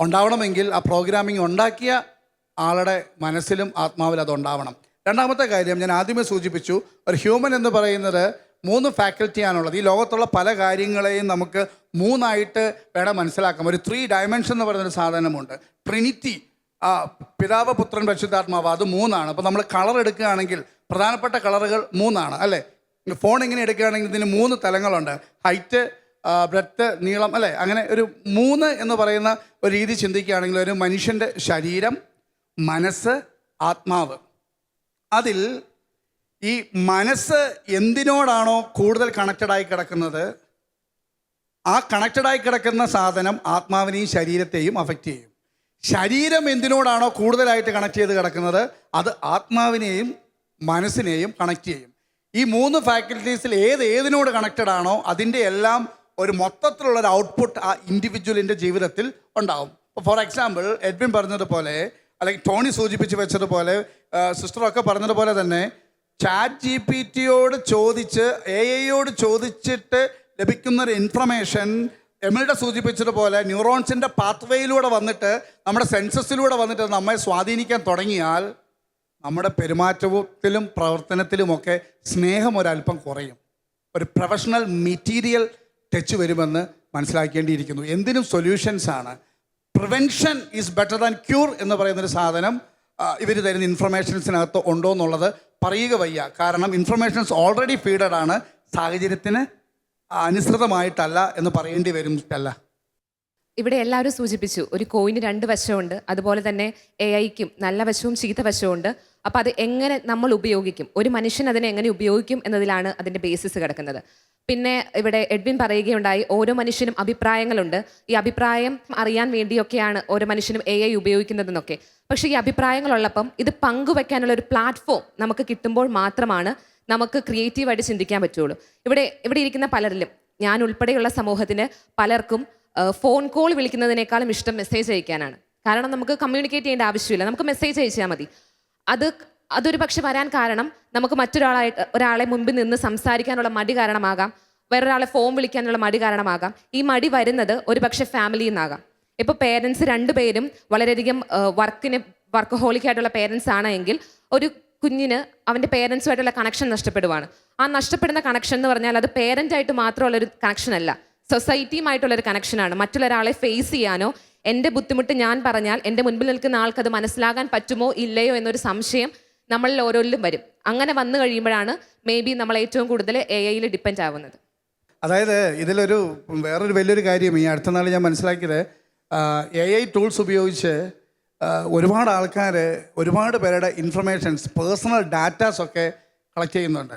ഉണ്ടാവണമെങ്കിൽ ആ പ്രോഗ്രാമിംഗ് ഉണ്ടാക്കിയ ആളുടെ മനസ്സിലും ആത്മാവിലും അതുണ്ടാവണം രണ്ടാമത്തെ കാര്യം ഞാൻ ആദ്യമേ സൂചിപ്പിച്ചു ഒരു ഹ്യൂമൻ എന്ന് പറയുന്നത് മൂന്ന് ഫാക്കൽറ്റിയാണുള്ളത് ഈ ലോകത്തുള്ള പല കാര്യങ്ങളെയും നമുക്ക് മൂന്നായിട്ട് വേണം മനസ്സിലാക്കാം. ഒരു ത്രീ ഡയമെൻഷൻ എന്ന് പറയുന്നൊരു സാധനമുണ്ട്. ട്രിനിറ്റി പിതാവ് പുത്രൻ പരിശുദ്ധാത്മാവ് അത് മൂന്നാണ്. അപ്പോൾ നമ്മൾ കളർ എടുക്കുകയാണെങ്കിൽ പ്രധാനപ്പെട്ട കളറുകൾ മൂന്നാണ് അല്ലേ? ഫോൺ എങ്ങനെ എടുക്കുകയാണെങ്കിൽ ഇതിന് മൂന്ന് തലങ്ങളുണ്ട്. ഹൈറ്റ് ബ്രെത്ത് നീളം അല്ലേ? അങ്ങനെ ഒരു മൂന്ന് എന്ന് പറയുന്ന ഒരു രീതി ചിന്തിക്കുകയാണെങ്കിൽ ഒരു മനുഷ്യന്റെ ശരീരം മനസ്സ് ആത്മാവ്. അതിൽ ഈ മനസ്സ് എന്തിനോടാണോ കൂടുതൽ കണക്റ്റഡായി കിടക്കുന്നത്? ആ കണക്റ്റഡായി കിടക്കുന്ന സാധനം ആത്മാവിനെയും ശരീരത്തെയും അഫക്റ്റ് ചെയ്യും. ശരീരം എന്തിനോടാണോ കൂടുതലായിട്ട് കണക്ട് ചെയ്ത് കിടക്കുന്നത്? അത് ആത്മാവിനെയും മനസ്സിനെയും കണക്ട് ചെയ്യും. ഈ മൂന്ന് ഫാക്കൽറ്റീസിൽ ഏത് ഏതിനോട് കണക്റ്റഡ് ആണോ അതിന്റെ എല്ലാം ഒരു മൊത്തത്തിലുള്ള ഒരു ഔട്ട്പുട്ട് ആ ഇൻഡിവിജ്വലിന്റെ ജീവിതത്തിൽ ഉണ്ടാവും. ഫോർ എക്സാമ്പിൾ എഡ്വിൻ പറഞ്ഞതുപോലെ അല്ലെങ്കിൽ ടോണി സൂചിപ്പിച്ച് വെച്ചതുപോലെ സിസ്റ്ററൊക്കെ പറഞ്ഞതുപോലെ തന്നെ ചാറ്റ് ജി പി ടിയോട് ചോദിച്ച് എ ഐയോട് ചോദിച്ചിട്ട് ലഭിക്കുന്ന ഒരു ഇൻഫർമേഷൻ എമിൽഡ സൂചിപ്പിച്ചതുപോലെ ന്യൂറോൺസിന്റെ പാത്വേയിലൂടെ വന്നിട്ട് നമ്മുടെ സെൻസസിലൂടെ വന്നിട്ട് നമ്മെ സ്വാധീനിക്കാൻ തുടങ്ങിയാൽ നമ്മുടെ പെരുമാറ്റത്തിലും പ്രവർത്തനത്തിലുമൊക്കെ സ്നേഹം ഒരല്പം കുറയും. ഒരു പ്രൊഫഷണൽ മെറ്റീരിയൽ ടച്ച് വരുമെന്ന് മനസ്സിലാക്കേണ്ടിയിരിക്കുന്നു. എന്തിനും സൊല്യൂഷൻസ് ആണ്. Prevention is better than cure എന്ന് പറയുന്നൊരു സാധനം ഇവർ തരുന്ന ഇൻഫർമേഷൻസിനകത്ത് ഉണ്ടോ എന്നുള്ളത് പറയുക വയ്യ. കാരണം ഇൻഫർമേഷൻസ് ഓൾറെഡി ഫീഡഡ് ആണ്. സാഹചര്യത്തിന് അനുസൃതമായിട്ടല്ല എന്ന് പറയേണ്ടി വരും അല്ല ഇവിടെ എല്ലാവരും സൂചിപ്പിച്ചു ഒരു കോയിന് രണ്ട് വശമുണ്ട്. അതുപോലെ തന്നെ എ ഐക്കും നല്ല വശവും ചീത്ത വശവും ഉണ്ട് അപ്പോൾ അത് എങ്ങനെ നമ്മൾ ഉപയോഗിക്കും? ഒരു മനുഷ്യൻ അതിനെ എങ്ങനെ ഉപയോഗിക്കും എന്നതിലാണ് അതിന്റെ ബേസിസ് കിടക്കുന്നത്. പിന്നെ ഇവിടെ എഡ്വിൻ പറയുകയുണ്ടായി ഓരോ മനുഷ്യനും അഭിപ്രായങ്ങളുണ്ട്. ഈ അഭിപ്രായം അറിയാൻ വേണ്ടിയൊക്കെയാണ് ഓരോ മനുഷ്യനും എ ഐ ഉപയോഗിക്കുന്നതെന്നൊക്കെ. പക്ഷേ ഈ അഭിപ്രായങ്ങളുള്ളപ്പം ഇത് പങ്കുവെക്കാനുള്ള ഒരു പ്ലാറ്റ്ഫോം നമുക്ക് കിട്ടുമ്പോൾ മാത്രമാണ് നമുക്ക് ക്രിയേറ്റീവായിട്ട് ചിന്തിക്കാൻ പറ്റുള്ളൂ. ഇവിടെ ഇവിടെ ഇരിക്കുന്ന പലരിലും ഞാൻ ഉൾപ്പെടെയുള്ള സമൂഹത്തിന് പലർക്കും ഫോൺ കോൾ വിളിക്കുന്നതിനേക്കാളും ഇഷ്ടം മെസ്സേജ് അയക്കാനാണ്. കാരണം നമുക്ക് കമ്മ്യൂണിക്കേറ്റ് ചെയ്യേണ്ട ആവശ്യമില്ല. നമുക്ക് മെസ്സേജ് അയച്ചാൽ മതി. അത് അതൊരു പക്ഷെ വരാൻ കാരണം നമുക്ക് മറ്റൊരാളായിട്ട് ഒരാളെ മുൻപിൽ നിന്ന് സംസാരിക്കാനുള്ള മടി കാരണമാകാം. വേറൊരാളെ ഫോൺ വിളിക്കാനുള്ള മടി കാരണമാകാം. ഈ മടി വരുന്നത് ഒരു പക്ഷെ ഫാമിലിയിൽ നിന്നാകാം ഇപ്പോൾ പേരൻസ് രണ്ടുപേരും വളരെയധികം വർക്കിന് വർക്ക് ഹോളിക്കായിട്ടുള്ള പേരൻസ് ആണ് എങ്കിൽ ഒരു കുഞ്ഞിന് അവന്റെ പേരൻസുമായിട്ടുള്ള കണക്ഷൻ നഷ്ടപ്പെടുവാണ്. ആ നഷ്ടപ്പെടുന്ന കണക്ഷൻ എന്ന് പറഞ്ഞാൽ അത് പേരന്റായിട്ട് മാത്രമുള്ളൊരു കണക്ഷൻ അല്ല. സൊസൈറ്റിയുമായിട്ടുള്ളൊരു കണക്ഷനാണ് മറ്റുള്ള ഒരാളെ ഫേസ് ചെയ്യാനോ എന്റെ ബുദ്ധിമുട്ട് ഞാൻ പറഞ്ഞാൽ എന്റെ മുൻപിൽ നിൽക്കുന്ന ആൾക്കത് മനസ്സിലാകാൻ പറ്റുമോ ഇല്ലയോ എന്നൊരു സംശയം നമ്മളിൽ ഓരോരിലും വരും. അങ്ങനെ വന്നു കഴിയുമ്പോഴാണ് മേ ബി നമ്മൾ ഏറ്റവും കൂടുതൽ എ ഐയിൽ ഡിപ്പെൻഡ് ആവുന്നത്. അതായത് ഇതിലൊരു വേറൊരു വലിയൊരു കാര്യം ഈ അടുത്ത നാൾ ഞാൻ മനസ്സിലാക്കിയത് എ ഐ ടൂൾസ് ഉപയോഗിച്ച് ഒരുപാട് ആൾക്കാർ ഒരുപാട് പേരുടെ ഇൻഫർമേഷൻസ് പേഴ്സണൽ ഡാറ്റാസ് ഒക്കെ കളക്ട് ചെയ്യുന്നുണ്ട്.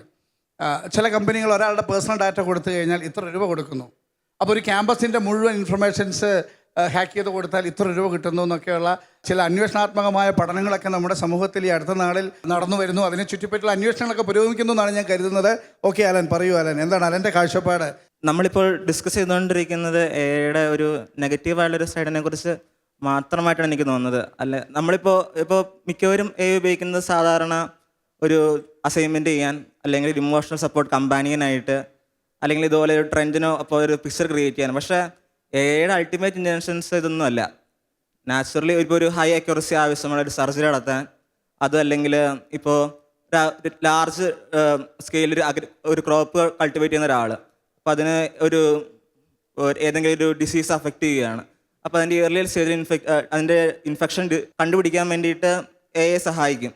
ചില കമ്പനികൾ ഒരാളുടെ പേഴ്സണൽ ഡാറ്റ കൊടുത്തു കഴിഞ്ഞാൽ ഇത്ര രൂപ കൊടുക്കുന്നു. അപ്പോൾ ഒരു ക്യാമ്പസിന്റെ മുഴുവൻ ഇൻഫർമേഷൻസ് ഹാക്ക് ചെയ്ത് കൊടുത്താൽ ഇത്ര രൂപ കിട്ടുന്നു എന്നൊക്കെയുള്ള ചില അന്വേഷണാത്മകമായ പഠനങ്ങളൊക്കെ നമ്മുടെ സമൂഹത്തിൽ ഈ അടുത്ത നാളിൽ നടന്നു വരുന്നു. അതിനെ ചുറ്റിപ്പറ്റിയുള്ള അന്വേഷണങ്ങളൊക്കെ പുരോഗമിക്കുന്നു എന്നാണ് ഞാൻ കരുതുന്നത്. ഓക്കെ അലൻ പറയൂ അലൻ. എന്താണ് അലന്റെ കാഴ്ചപ്പാട്? നമ്മളിപ്പോൾ ഡിസ്കസ് ചെയ്തുകൊണ്ടിരിക്കുന്നത് എയുടെ ഒരു നെഗറ്റീവായുള്ളൊരു സൈഡിനെ കുറിച്ച് മാത്രമായിട്ടാണ് എനിക്ക് തോന്നുന്നത്. അല്ല നമ്മളിപ്പോൾ ഇപ്പോൾ മിക്കവരും എ ഉപയോഗിക്കുന്നത് സാധാരണ ഒരു അസൈൻമെന്റ് ചെയ്യാൻ അല്ലെങ്കിൽ ഇമോഷണൽ സപ്പോർട്ട് കമ്പാനിയനായിട്ട് അല്ലെങ്കിൽ ഇതുപോലെ ഒരു ട്രെൻഡിനോ അപ്പോൾ ഒരു പിക്ചർ ക്രിയേറ്റ് ചെയ്യാൻ. പക്ഷേ എയുടെ അൾട്ടിമേറ്റ് ഇന്റൻഷൻസ് ഇതൊന്നും അല്ല. നാച്ചുറലി ഇപ്പോൾ ഒരു ഹൈ അക്യുറസി ആവശ്യമുള്ള ഒരു സർജറി നടത്താൻ അതല്ലെങ്കിൽ ഇപ്പോൾ ലാർജ് സ്കെയിലിൽ ഒരു അഗ്രി ഒരു ക്രോപ്പ് കൾട്ടിവേറ്റ് ചെയ്യുന്ന ഒരാൾ. അപ്പോൾ അതിന് ഒരു ഏതെങ്കിലും ഒരു ഡിസീസ് അഫക്റ്റ് ചെയ്യുകയാണ്. അപ്പോൾ അതിന്റെ ഇയർലി സ്റ്റേജിൽ ഇൻഫെക് അതിന്റെ ഇൻഫെക്ഷൻ കണ്ടുപിടിക്കാൻ വേണ്ടിയിട്ട് എ എ സഹായിക്കും.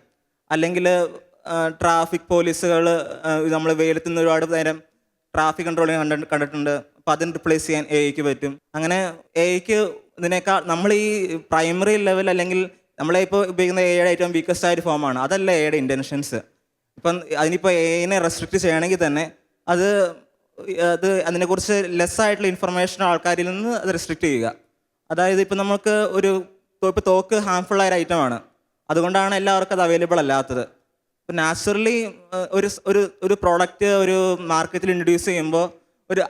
അല്ലെങ്കിൽ ട്രാഫിക് പോലീസുകൾ നമ്മൾ വെയിലത്ത് നിന്ന് ഒരുപാട് നേരം ട്രാഫിക് കൺട്രോളിങ് കണ്ടിട്ടുണ്ട്. അപ്പോൾ അതിന് റിപ്ലേസ് ചെയ്യാൻ എ ഐക്ക് പറ്റും. അങ്ങനെ എ ഐക്ക് ഇതിനേക്കാൾ നമ്മൾ ഈ പ്രൈമറി ലെവൽ അല്ലെങ്കിൽ നമ്മളെ ഇപ്പോൾ ഉപയോഗിക്കുന്ന എയുടെ ഏറ്റവും വീക്കസ്റ്റ് ആയ ഒരു ഫോമാണ് അതല്ല എയുടെ ഇന്റൻഷൻസ് ഇപ്പം അതിനിപ്പോൾ എനെ റെസ്ട്രിക്റ്റ് ചെയ്യണമെങ്കിൽ തന്നെ അത് അത് അതിനെക്കുറിച്ച് ലെസ്സായിട്ടുള്ള ഇൻഫർമേഷൻ ആൾക്കാരിൽ നിന്ന് അത് റെസ്ട്രിക്റ്റ് ചെയ്യുക. അതായത് ഇപ്പം നമുക്ക് ഒരു ഇപ്പോൾ തോക്ക് ഹാംഫുൾ ആയ ഐറ്റമാണ് അതുകൊണ്ടാണ് എല്ലാവർക്കും അത് അവൈലബിൾ അല്ലാത്തത്. ഇപ്പം നാച്ചുറലി ഒരു ഒരു ഒരു പ്രോഡക്റ്റ് ഒരു മാർക്കറ്റിൽ ഇൻട്രൊഡ്യൂസ് ചെയ്യുമ്പോൾ ഒരു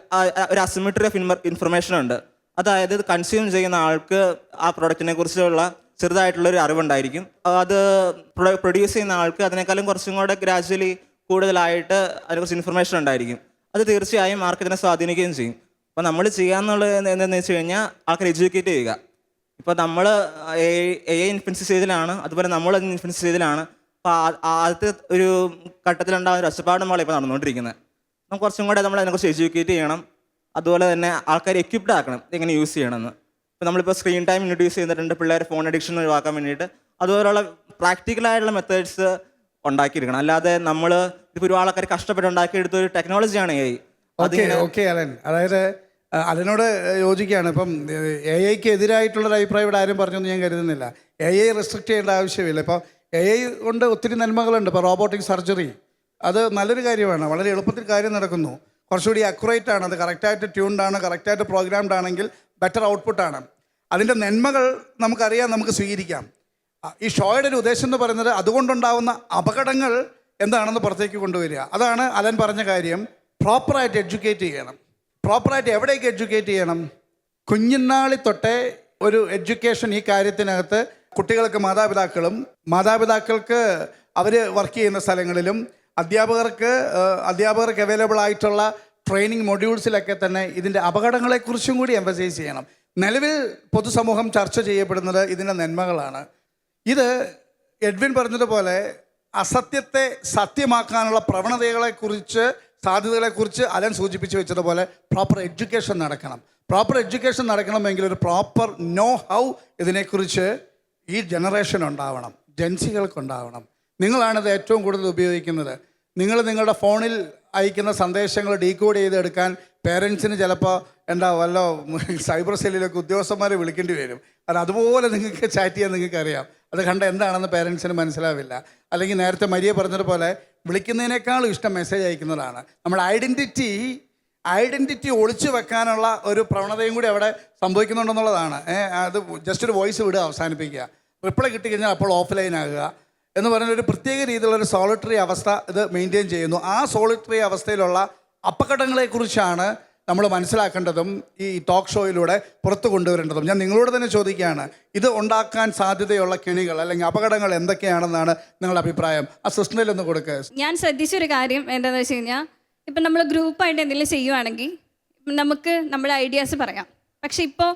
ഒരു അസിമെട്രി ഓഫ് ഇൻഫർമേഷൻ ഉണ്ട്. അതായത് കൺസ്യൂം ചെയ്യുന്ന ആൾക്ക് ആ പ്രൊഡക്റ്റിനെ കുറിച്ചുള്ള ചെറുതായിട്ടുള്ള ഒരു അറിവുണ്ടായിരിക്കും. അത് പ്രൊഡ്യൂസ് ചെയ്യുന്ന ആൾക്ക് അതിനേക്കാളും കുറച്ചും കൂടെ ഗ്രാജ്വലി കൂടുതലായിട്ട് അതിനെക്കുറിച്ച് ഇൻഫർമേഷൻ ഉണ്ടായിരിക്കും. അത് തീർച്ചയായും മാർക്കറ്റിനെ സ്വാധീനിക്കുകയും ചെയ്യും. അപ്പോൾ നമ്മൾ ചെയ്യാന്നുള്ളത് എന്താണെന്ന് വെച്ച് കഴിഞ്ഞാൽ ആൾക്കാർ എഡ്യൂക്കേറ്റ് ചെയ്യുക. ഇപ്പോൾ നമ്മൾ എ ഐ ഇൻഫ്ലുവൻസ് ചെയ്തിലാണ് അതുപോലെ നമ്മൾ ഇൻഫ്ലുവൻസ് ചെയ്തിലാണ് അപ്പോൾ ആദ്യത്തെ ഒരു ഘട്ടത്തിലുണ്ടാകുന്ന ഒരു ഒച്ചപ്പാട് ഇപ്പോൾ നടന്നുകൊണ്ടിരിക്കുന്നത്. നമുക്ക് കുറച്ചും കൂടെ നമ്മൾ അതിനെക്കുറിച്ച് എഡ്യൂക്കേറ്റ് ചെയ്യണം. അതുപോലെ തന്നെ ആൾക്കാർ എക്യുപ്ഡ് ആക്കണം എങ്ങനെ യൂസ് ചെയ്യണമെന്ന്. ഇപ്പോൾ നമ്മളിപ്പോൾ സ്ക്രീൻ ടൈം ഇൻട്രൊഡ്യൂസ് ചെയ്തിട്ടുണ്ട് പിള്ളേർ ഫോൺ അഡിക്ഷൻ ഒഴിവാക്കാൻ വേണ്ടിയിട്ട്. അതുപോലുള്ള പ്രാക്ടിക്കലായിട്ടുള്ള മെത്തേഡ്സ് ഉണ്ടാക്കിയിരിക്കണം അല്ലാതെ നമ്മൾ ഇപ്പോൾ ഒരു ആൾക്കാർ കഷ്ടപ്പെട്ട് ഉണ്ടാക്കിയെടുത്ത ഒരു ടെക്നോളജിയാണ് A I okay okay Alan. അതായത് അതിനോട് യോജിക്കുകയാണ്. ഇപ്പം എ ഐക്ക് എതിരായിട്ടുള്ളൊരു അഭിപ്രായം ഇവിടെ ആരും പറഞ്ഞൊന്നും ഞാൻ കരുതുന്നില്ല. എ ഐ റെസ്ട്രിക്റ്റ് ചെയ്യേണ്ട ആവശ്യമില്ല. ഇപ്പോൾ എ ഐ കൊണ്ട് ഒത്തിരി നന്മകളുണ്ട്. ഇപ്പോൾ റോബോട്ടിക് സർജറി അത് നല്ലൊരു കാര്യമാണ്. വളരെ എളുപ്പത്തിൽ കാര്യം നടക്കുന്നു. കുറച്ചുകൂടി അക്യുറേറ്റ് ആണ്. അത് കറക്റ്റായിട്ട് ട്യൂൺഡ് ആണ് കറക്റ്റായിട്ട് പ്രോഗ്രാംഡ് ആണെങ്കിൽ ബെറ്റർ ഔട്ട്പുട്ട് ആണ്. അതിന്റെ നന്മകൾ നമുക്കറിയാം നമുക്ക് സ്വീകരിക്കാം. ഈ ഷോയുടെ ഒരു ഉദ്ദേശം എന്ന് പറയുന്നത് അതുകൊണ്ടുണ്ടാവുന്ന അപകടങ്ങൾ എന്താണെന്ന് പുറത്തേക്ക് കൊണ്ടുവരിക. അതാണ് അലൻ പറഞ്ഞ കാര്യം. പ്രോപ്പറായിട്ട് എഡ്യൂക്കേറ്റ് ചെയ്യണം. പ്രോപ്പറായിട്ട് എവിടേക്ക് എഡ്യൂക്കേറ്റ് ചെയ്യണം? കുഞ്ഞിനാളി തൊട്ടേ ഒരു എഡ്യൂക്കേഷൻ ഈ കാര്യത്തിനകത്ത് കുട്ടികൾക്ക് മാതാപിതാക്കളും മാതാപിതാക്കൾക്ക് അവർ വർക്ക് ചെയ്യുന്ന സ്ഥലങ്ങളിലും അധ്യാപകർക്ക് അധ്യാപകർക്ക് അവൈലബിൾ ആയിട്ടുള്ള ട്രെയിനിങ് മൊഡ്യൂൾസിലൊക്കെ തന്നെ ഇതിന്റെ അപകടങ്ങളെക്കുറിച്ചും കൂടി എംഫസൈസ് ചെയ്യണം. നിലവിൽ പൊതുസമൂഹം ചർച്ച ചെയ്യപ്പെടുന്നത് ഇതിന്റെ നന്മകളാണ്. ഇത് എഡ്വിൻ പറഞ്ഞതുപോലെ അസത്യത്തെ സത്യമാക്കാനുള്ള പ്രവണതകളെക്കുറിച്ച് സാധ്യതകളെക്കുറിച്ച് അലൻ സൂചിപ്പിച്ച് വെച്ചതുപോലെ പ്രോപ്പർ എഡ്യൂക്കേഷൻ നടക്കണം. പ്രോപ്പർ എഡ്യൂക്കേഷൻ നടക്കണമെങ്കിൽ ഒരു പ്രോപ്പർ നോ ഹൗ ഇതിനെക്കുറിച്ച് ഈ ജനറേഷൻ ഉണ്ടാവണം. ജൻസികൾക്കുണ്ടാവണം നിങ്ങളാണിത് ഏറ്റവും കൂടുതൽ ഉപയോഗിക്കുന്നത്. നിങ്ങൾ നിങ്ങളുടെ ഫോണിൽ അയക്കുന്ന സന്ദേശങ്ങൾ ഡീകോഡ് ചെയ്തെടുക്കാൻ പേരൻസിന് ചിലപ്പോൾ എന്താ വല്ല സൈബർ സെല്ലിലൊക്കെ ഉദ്യോഗസ്ഥന്മാരെ വിളിക്കേണ്ടി വരും. അത് അതുപോലെ നിങ്ങൾക്ക് ചാറ്റ് ചെയ്യാൻ നിങ്ങൾക്ക് അറിയാം അത് കണ്ട എന്താണെന്ന് പേരൻസിന് മനസ്സിലാവില്ല. അല്ലെങ്കിൽ നേരത്തെ മരിയ പറഞ്ഞതുപോലെ വിളിക്കുന്നതിനേക്കാളും ഇഷ്ടം മെസ്സേജ് അയക്കുന്നതാണ്. നമ്മൾ ഐഡന്റിറ്റി ഐഡന്റിറ്റി ഒളിച്ചു വെക്കാനുള്ള ഒരു പ്രവണതയും കൂടി അവിടെ സംഭവിക്കുന്നുണ്ടെന്നുള്ളതാണ്. അത് ജസ്റ്റ് ഒരു വോയിസ് വിടുക അവസാനിപ്പിക്കുക. റിപ്ലൈ കിട്ടിക്കഴിഞ്ഞാൽ അപ്പോൾ ഓഫ്ലൈൻ ആകുക. എന്ന് പറഞ്ഞ ഒരു പ്രത്യേക രീതിയിലുള്ള ഒരു സോളിറ്ററി അവസ്ഥ ഇത് മെയിന്റെയിൻ ചെയ്യുന്നു. ആ സോളിറ്ററി അവസ്ഥയിലുള്ള അപകടങ്ങളെക്കുറിച്ചാണ് നമ്മൾ മനസ്സിലാക്കേണ്ടതും ഈ ടോക്ക് ഷോയിലൂടെ പുറത്തു കൊണ്ടുവരേണ്ടതും. ഞാൻ നിങ്ങളോട് തന്നെ ചോദിക്കുകയാണ് ഇത് ഉണ്ടാക്കാൻ സാധ്യതയുള്ള കിണികൾ അല്ലെങ്കിൽ അപകടങ്ങൾ എന്തൊക്കെയാണെന്നാണ് നിങ്ങളുടെ അഭിപ്രായം? ആ സിസ്റ്ററിൽ ഒന്ന് കൊടുക്കുക ഞാൻ ശ്രദ്ധിച്ചൊരു കാര്യം എന്താണെന്ന് വെച്ച് കഴിഞ്ഞാൽ ഇപ്പം നമ്മൾ ഗ്രൂപ്പായിട്ട് എന്തെങ്കിലും ചെയ്യുവാണെങ്കിൽ നമുക്ക് നമ്മുടെ ഐഡിയാസ് പറയാം. പക്ഷെ ഇപ്പോൾ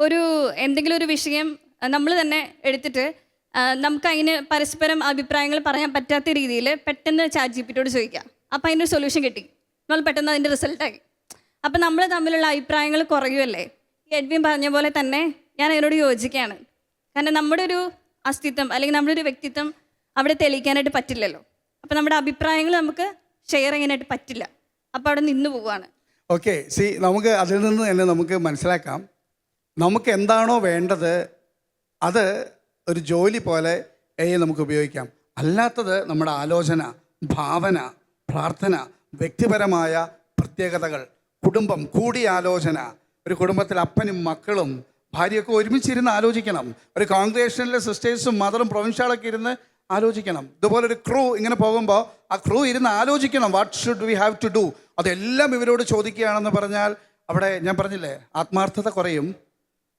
ഒരു എന്തെങ്കിലും ഒരു വിഷയം നമ്മൾ തന്നെ എടുത്തിട്ട് ആ, നമുക്ക് അതിന് പരസ്പരം അഭിപ്രായങ്ങൾ പറയാൻ പറ്റാത്ത രീതിയിൽ പെട്ടെന്ന് ചാറ്റ് ജി ചോദിക്കാം. അപ്പം അതിന്റെ ഒരു സൊല്യൂഷൻ കിട്ടി. നമ്മൾ പെട്ടെന്ന് അതിന്റെ റിസൾട്ടായി അപ്പം നമ്മൾ തമ്മിലുള്ള അഭിപ്രായങ്ങൾ കുറയുമല്ലേ ഈ എഡ്വിൻ പറഞ്ഞ പോലെ തന്നെ ഞാൻ അതിനോട് യോജിക്കുകയാണ്. കാരണം നമ്മുടെ ഒരു അസ്തിത്വം അല്ലെങ്കിൽ നമ്മുടെ ഒരു വ്യക്തിത്വം അവിടെ തെളിയിക്കാനായിട്ട് പറ്റില്ലല്ലോ. അപ്പം നമ്മുടെ അഭിപ്രായങ്ങൾ നമുക്ക് ഷെയർ ചെയ്യാനായിട്ട് പറ്റില്ല. അപ്പോൾ അവിടെ നിന്ന് പോവുകയാണ്. ഓക്കെ സി നമുക്ക് അതിൽ നിന്ന് തന്നെ നമുക്ക് മനസ്സിലാക്കാം. നമുക്ക് എന്താണോ വേണ്ടത് അത് ഒരു ജോലി പോലെ എ നമുക്ക് ഉപയോഗിക്കാം. അല്ലാത്തത് നമ്മുടെ ആലോചന ഭാവന പ്രാർത്ഥന വ്യക്തിപരമായ പ്രത്യേകതകൾ കുടുംബം കൂടിയാലോചന ഒരു കുടുംബത്തിൽ അപ്പനും മക്കളും ഭാര്യയൊക്കെ ഒരുമിച്ചിരുന്ന് ആലോചിക്കണം. ഒരു കോൺഗ്രേഷനിലെ സിസ്റ്റേഴ്സും മദറും പ്രൊവിൻഷ്യാളൊക്കെ ഇരുന്ന് ആലോചിക്കണം. ഇതുപോലെ ഒരു ക്രൂ ഇങ്ങനെ പോകുമ്പോൾ ആ ക്രൂ ഇരുന്ന് ആലോചിക്കണം. What should we have to do അതെല്ലാം ഇവരോട് ചോദിക്കുകയാണെന്ന് പറഞ്ഞാൽ അവിടെ ഞാൻ പറഞ്ഞില്ലേ ആത്മാർത്ഥത കുറയും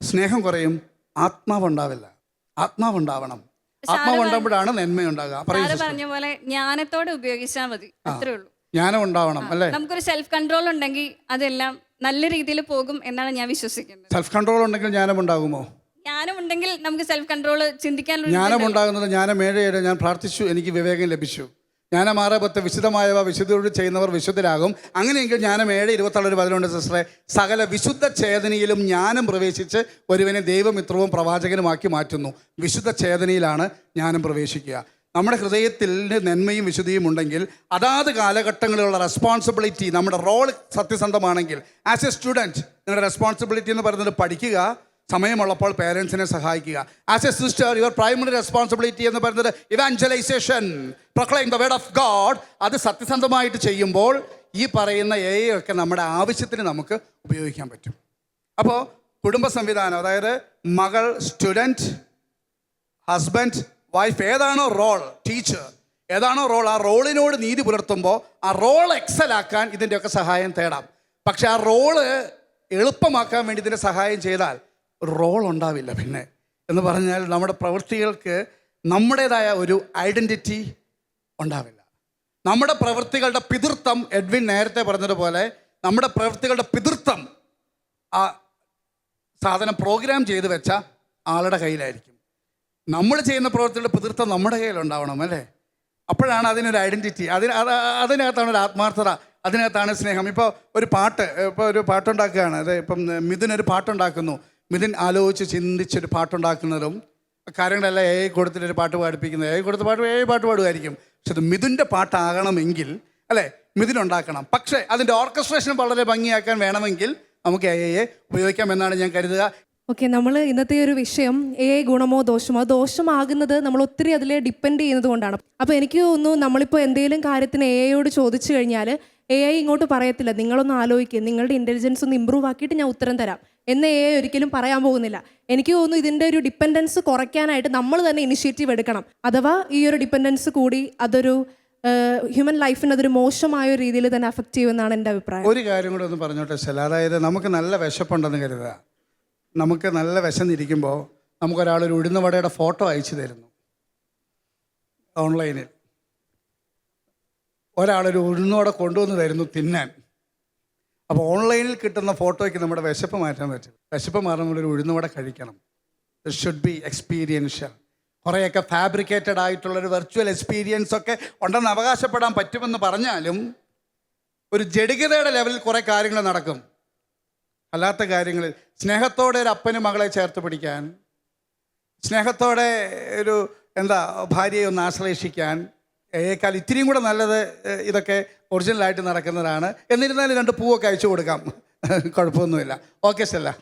സ്നേഹം കുറയും ആത്മാവുണ്ടാവില്ല ആത്മാവുണ്ടാവണം. ആത്മാവുണ്ടാകുമ്പോഴാണ് നന്മയുണ്ടാകുക. ഉണ്ടാകുക പറഞ്ഞ പോലെ ജ്ഞാനത്തോടെ ഉപയോഗിച്ചാൽ മതി. അത്രേ ഉള്ളൂ. ജ്ഞാനം ഉണ്ടാവണം അല്ലേ? നമുക്കൊരു സെൽഫ് കൺട്രോൾ ഉണ്ടെങ്കിൽ അതെല്ലാം നല്ല രീതിയിൽ പോകും എന്നാണ് ഞാൻ വിശ്വസിക്കുന്നത്. സെൽഫ് കൺട്രോൾ ഉണ്ടെങ്കിൽ ജ്ഞാനം ഉണ്ടാകുമോ ജ്ഞാനം ഉണ്ടെങ്കിൽ നമുക്ക് സെൽഫ് കൺട്രോൾ ചിന്തിക്കാനുള്ള ജ്ഞാനം ഉണ്ടാകുന്നത് ജ്ഞാനം ഏഴ് ഏഴ് ഞാൻ പ്രാർത്ഥിച്ചു എനിക്ക് വിവേകം ലഭിച്ചു. ജ്ഞാനം ആറ് പത്ത് വിശുദ്ധമായവ വിശുദ്ധയോട് ചെയ്യുന്നവർ വിശുദ്ധരാകും. അങ്ങനെയെങ്കിൽ ജ്ഞാനം ഏഴ് ഇരുപത്തിയേഴ് പതിനൊന്ന് സിസ്റ്ററെ സകല വിശുദ്ധ ചേതനയിലും ജ്ഞാനം പ്രവേശിച്ച് ഒരുവനെ ദൈവമിത്രവും പ്രവാചകനുമാക്കി മാറ്റുന്നു. വിശുദ്ധ ചേതനയിലാണ് ജ്ഞാനം പ്രവേശിക്കുക. നമ്മുടെ ഹൃദയത്തിൽ നന്മയും വിശുദ്ധിയും ഉണ്ടെങ്കിൽ അതാത് കാലഘട്ടങ്ങളിലുള്ള റെസ്പോൺസിബിലിറ്റി നമ്മുടെ റോൾ സത്യസന്ധമാണെങ്കിൽ ആസ് എ സ്റ്റുഡന്റ് നിങ്ങളുടെ റെസ്പോൺസിബിലിറ്റി എന്ന് പറയുന്നത് പഠിക്കുക സമയമുള്ളപ്പോൾ പേരൻസിനെ സഹായിക്കുക. As a sister your primary responsibility എന്ന് പറയുന്നത് evangelization proclaim the word of God അത് സത്യസന്ധമായിട്ട് ചെയ്യുമ്പോൾ ഈ പറയുന്ന എ ഒക്കെ നമ്മുടെ ആവശ്യത്തിന് നമുക്ക് ഉപയോഗിക്കാൻ പറ്റും. അപ്പോൾ കുടുംബ സംവിധാനം അതായത് മകൾ സ്റ്റുഡന്റ് ഹസ്ബൻഡ് വൈഫ് ഏതാണോ റോൾ ടീച്ചർ ഏതാണോ റോൾ ആ റോളിനോട് നീതി പുലർത്തുമ്പോൾ ആ റോൾ എക്സലാക്കാൻ ഇതിന്റെയൊക്കെ സഹായം തേടാം. പക്ഷെ ആ റോൾ എളുപ്പമാക്കാൻ വേണ്ടി ഇതിന്റെ സഹായം ചെയ്താൽ റോൾ ഉണ്ടാവില്ല പിന്നെ. എന്ന് പറഞ്ഞാൽ നമ്മുടെ പ്രവൃത്തികൾക്ക് നമ്മുടേതായ ഒരു ഐഡന്റിറ്റി ഉണ്ടാവില്ല. നമ്മുടെ പ്രവൃത്തികളുടെ പിതൃത്വം എഡ്വിൻ നേരത്തെ പറഞ്ഞതുപോലെ നമ്മുടെ പ്രവൃത്തികളുടെ പിതൃത്വം ആ സാധനം പ്രോഗ്രാം ചെയ്ത് വെച്ച ആളുടെ കയ്യിലായിരിക്കും. നമ്മൾ ചെയ്യുന്ന പ്രവൃത്തികളുടെ പിതൃത്വം നമ്മുടെ കയ്യിലുണ്ടാവണം അല്ലേ? അപ്പോഴാണ് അതിനൊരു ഐഡന്റിറ്റി അതിന് അത് അതിനകത്താണ് ഒരു ആത്മാർത്ഥത അതിനകത്താണ് സ്നേഹം. ഇപ്പോൾ ഒരു പാട്ട് ഇപ്പോൾ ഒരു പാട്ടുണ്ടാക്കുകയാണ്. അത് ഇപ്പം മിഥുനൊരു പാട്ടുണ്ടാക്കുന്നു. മിഥുൻ ആലോചിച്ച് ചിന്തിച്ചൊരു പാട്ടുണ്ടാക്കുന്നതും കാര്യങ്ങളെല്ലാം എ കൊടുത്തിട്ട് ഒരു പാട്ട് പാടിപ്പിക്കുന്നത്. എ കൊടുത്ത പാട്ട് ഏ പാട്ട് പാടുമായിരിക്കും. പക്ഷെ അത് മിഥുന്റെ പാട്ടാകണമെങ്കിൽ അല്ലേ? മിഥുൻ ഉണ്ടാക്കണം. പക്ഷേ അതിന്റെ ഓർക്കസ്ട്രേഷൻ വളരെ ഭംഗിയാക്കാൻ വേണമെങ്കിൽ നമുക്ക് എ ഐയെ ഉപയോഗിക്കാമെന്നാണ് ഞാൻ കരുതുക. ഓക്കെ നമ്മൾ ഇന്നത്തെ ഒരു വിഷയം എ ഗുണമോ ദോഷമോ ദോഷമാകുന്നത് നമ്മൾ ഒത്തിരി അതിൽ ഡിപ്പെൻഡ് ചെയ്യുന്നത് കൊണ്ടാണ്. അപ്പോൾ എനിക്ക് തോന്നുന്നു നമ്മളിപ്പോൾ എന്തെങ്കിലും കാര്യത്തിന് എ ഐയോട് ചോദിച്ചു കഴിഞ്ഞാൽ എ ഐ ഇങ്ങോട്ട് പറയത്തില്ല. നിങ്ങളൊന്ന് ആലോചിക്കുക നിങ്ങളുടെ ഇന്റലിജൻസ് ഒന്ന് ഇമ്പ്രൂവ് ആക്കിയിട്ട് ഞാൻ ഉത്തരം തരാം. എന്ന് എ ഒരിക്കലും പറയാൻ പോകുന്നില്ല. എനിക്ക് തോന്നുന്നു ഇതിന്റെ ഒരു ഡിപ്പെൻഡൻസ് കുറയ്ക്കാനായിട്ട് നമ്മൾ തന്നെ ഇനിഷ്യേറ്റീവ് എടുക്കണം. അഥവാ ഈ ഒരു ഡിപ്പെൻഡൻസ് കൂടി അതൊരു ഹ്യൂമൻ ലൈഫിന് അതൊരു മോശമായ രീതിയിൽ തന്നെ അഫക്റ്റ് ചെയ്യുമെന്നാണ് എന്റെ അഭിപ്രായം. ഒരു കാര്യം കൂടെ ഒന്ന് പറഞ്ഞോട്ടെ ശല. അതായത് നമുക്ക് നല്ല വിശപ്പുണ്ടെന്ന് കരുതുക. നമുക്ക് നല്ല വിശന്നിരിക്കുമ്പോൾ നമുക്കൊരാൾ ഒരു ഉഴുന്ന വടയുടെ ഫോട്ടോ അയച്ചു തരുന്നു. ഓൺലൈനിൽ. ഒരാളൊരു ഉഴുന്നുവട കൊണ്ടുവന്ന് തരുന്നു തിന്നാൻ. അപ്പോൾ ഓൺലൈനിൽ കിട്ടുന്ന ഫോട്ടോയ്ക്ക് നമ്മുടെ വിശപ്പ് മാറ്റാൻ പറ്റും വിശപ്പ് മാറുമ്പോൾ ഒരു ഉഴുന്നുവട കഴിക്കണം. ഇറ്റ് ഷുഡ് ബി എക്സ്പീരിയൻഷ്യൽ കുറേയൊക്കെ ഫാബ്രിക്കേറ്റഡ് ആയിട്ടുള്ളൊരു വെർച്വൽ എക്സ്പീരിയൻസ് ഒക്കെ ഉണ്ടെന്ന് അവകാശപ്പെടാൻ പറ്റുമെന്ന് പറഞ്ഞാലും ഒരു ജഡികതയുടെ ലെവലിൽ കുറേ കാര്യങ്ങൾ നടക്കും. അല്ലാത്ത കാര്യങ്ങളിൽ സ്നേഹത്തോടെ ഒരു അപ്പനും മകളെ ചേർത്ത് പിടിക്കാൻ സ്നേഹത്തോടെ ഒരു എന്താ ഭാര്യയെ ഒന്ന് ആശ്ലേഷിക്കാൻ ഏക്കാൾ ഇത്തിരിയും കൂടെ നല്ലത് ഇതൊക്കെ ഒറിജിനലായിട്ട് നടക്കുന്നതാണ്. എന്നിരുന്നാലും രണ്ട് പൂവൊക്കെ അയച്ചു കൊടുക്കാം. കുഴപ്പമൊന്നുമില്ല. ഓക്കെ സ്റ്റെല്ല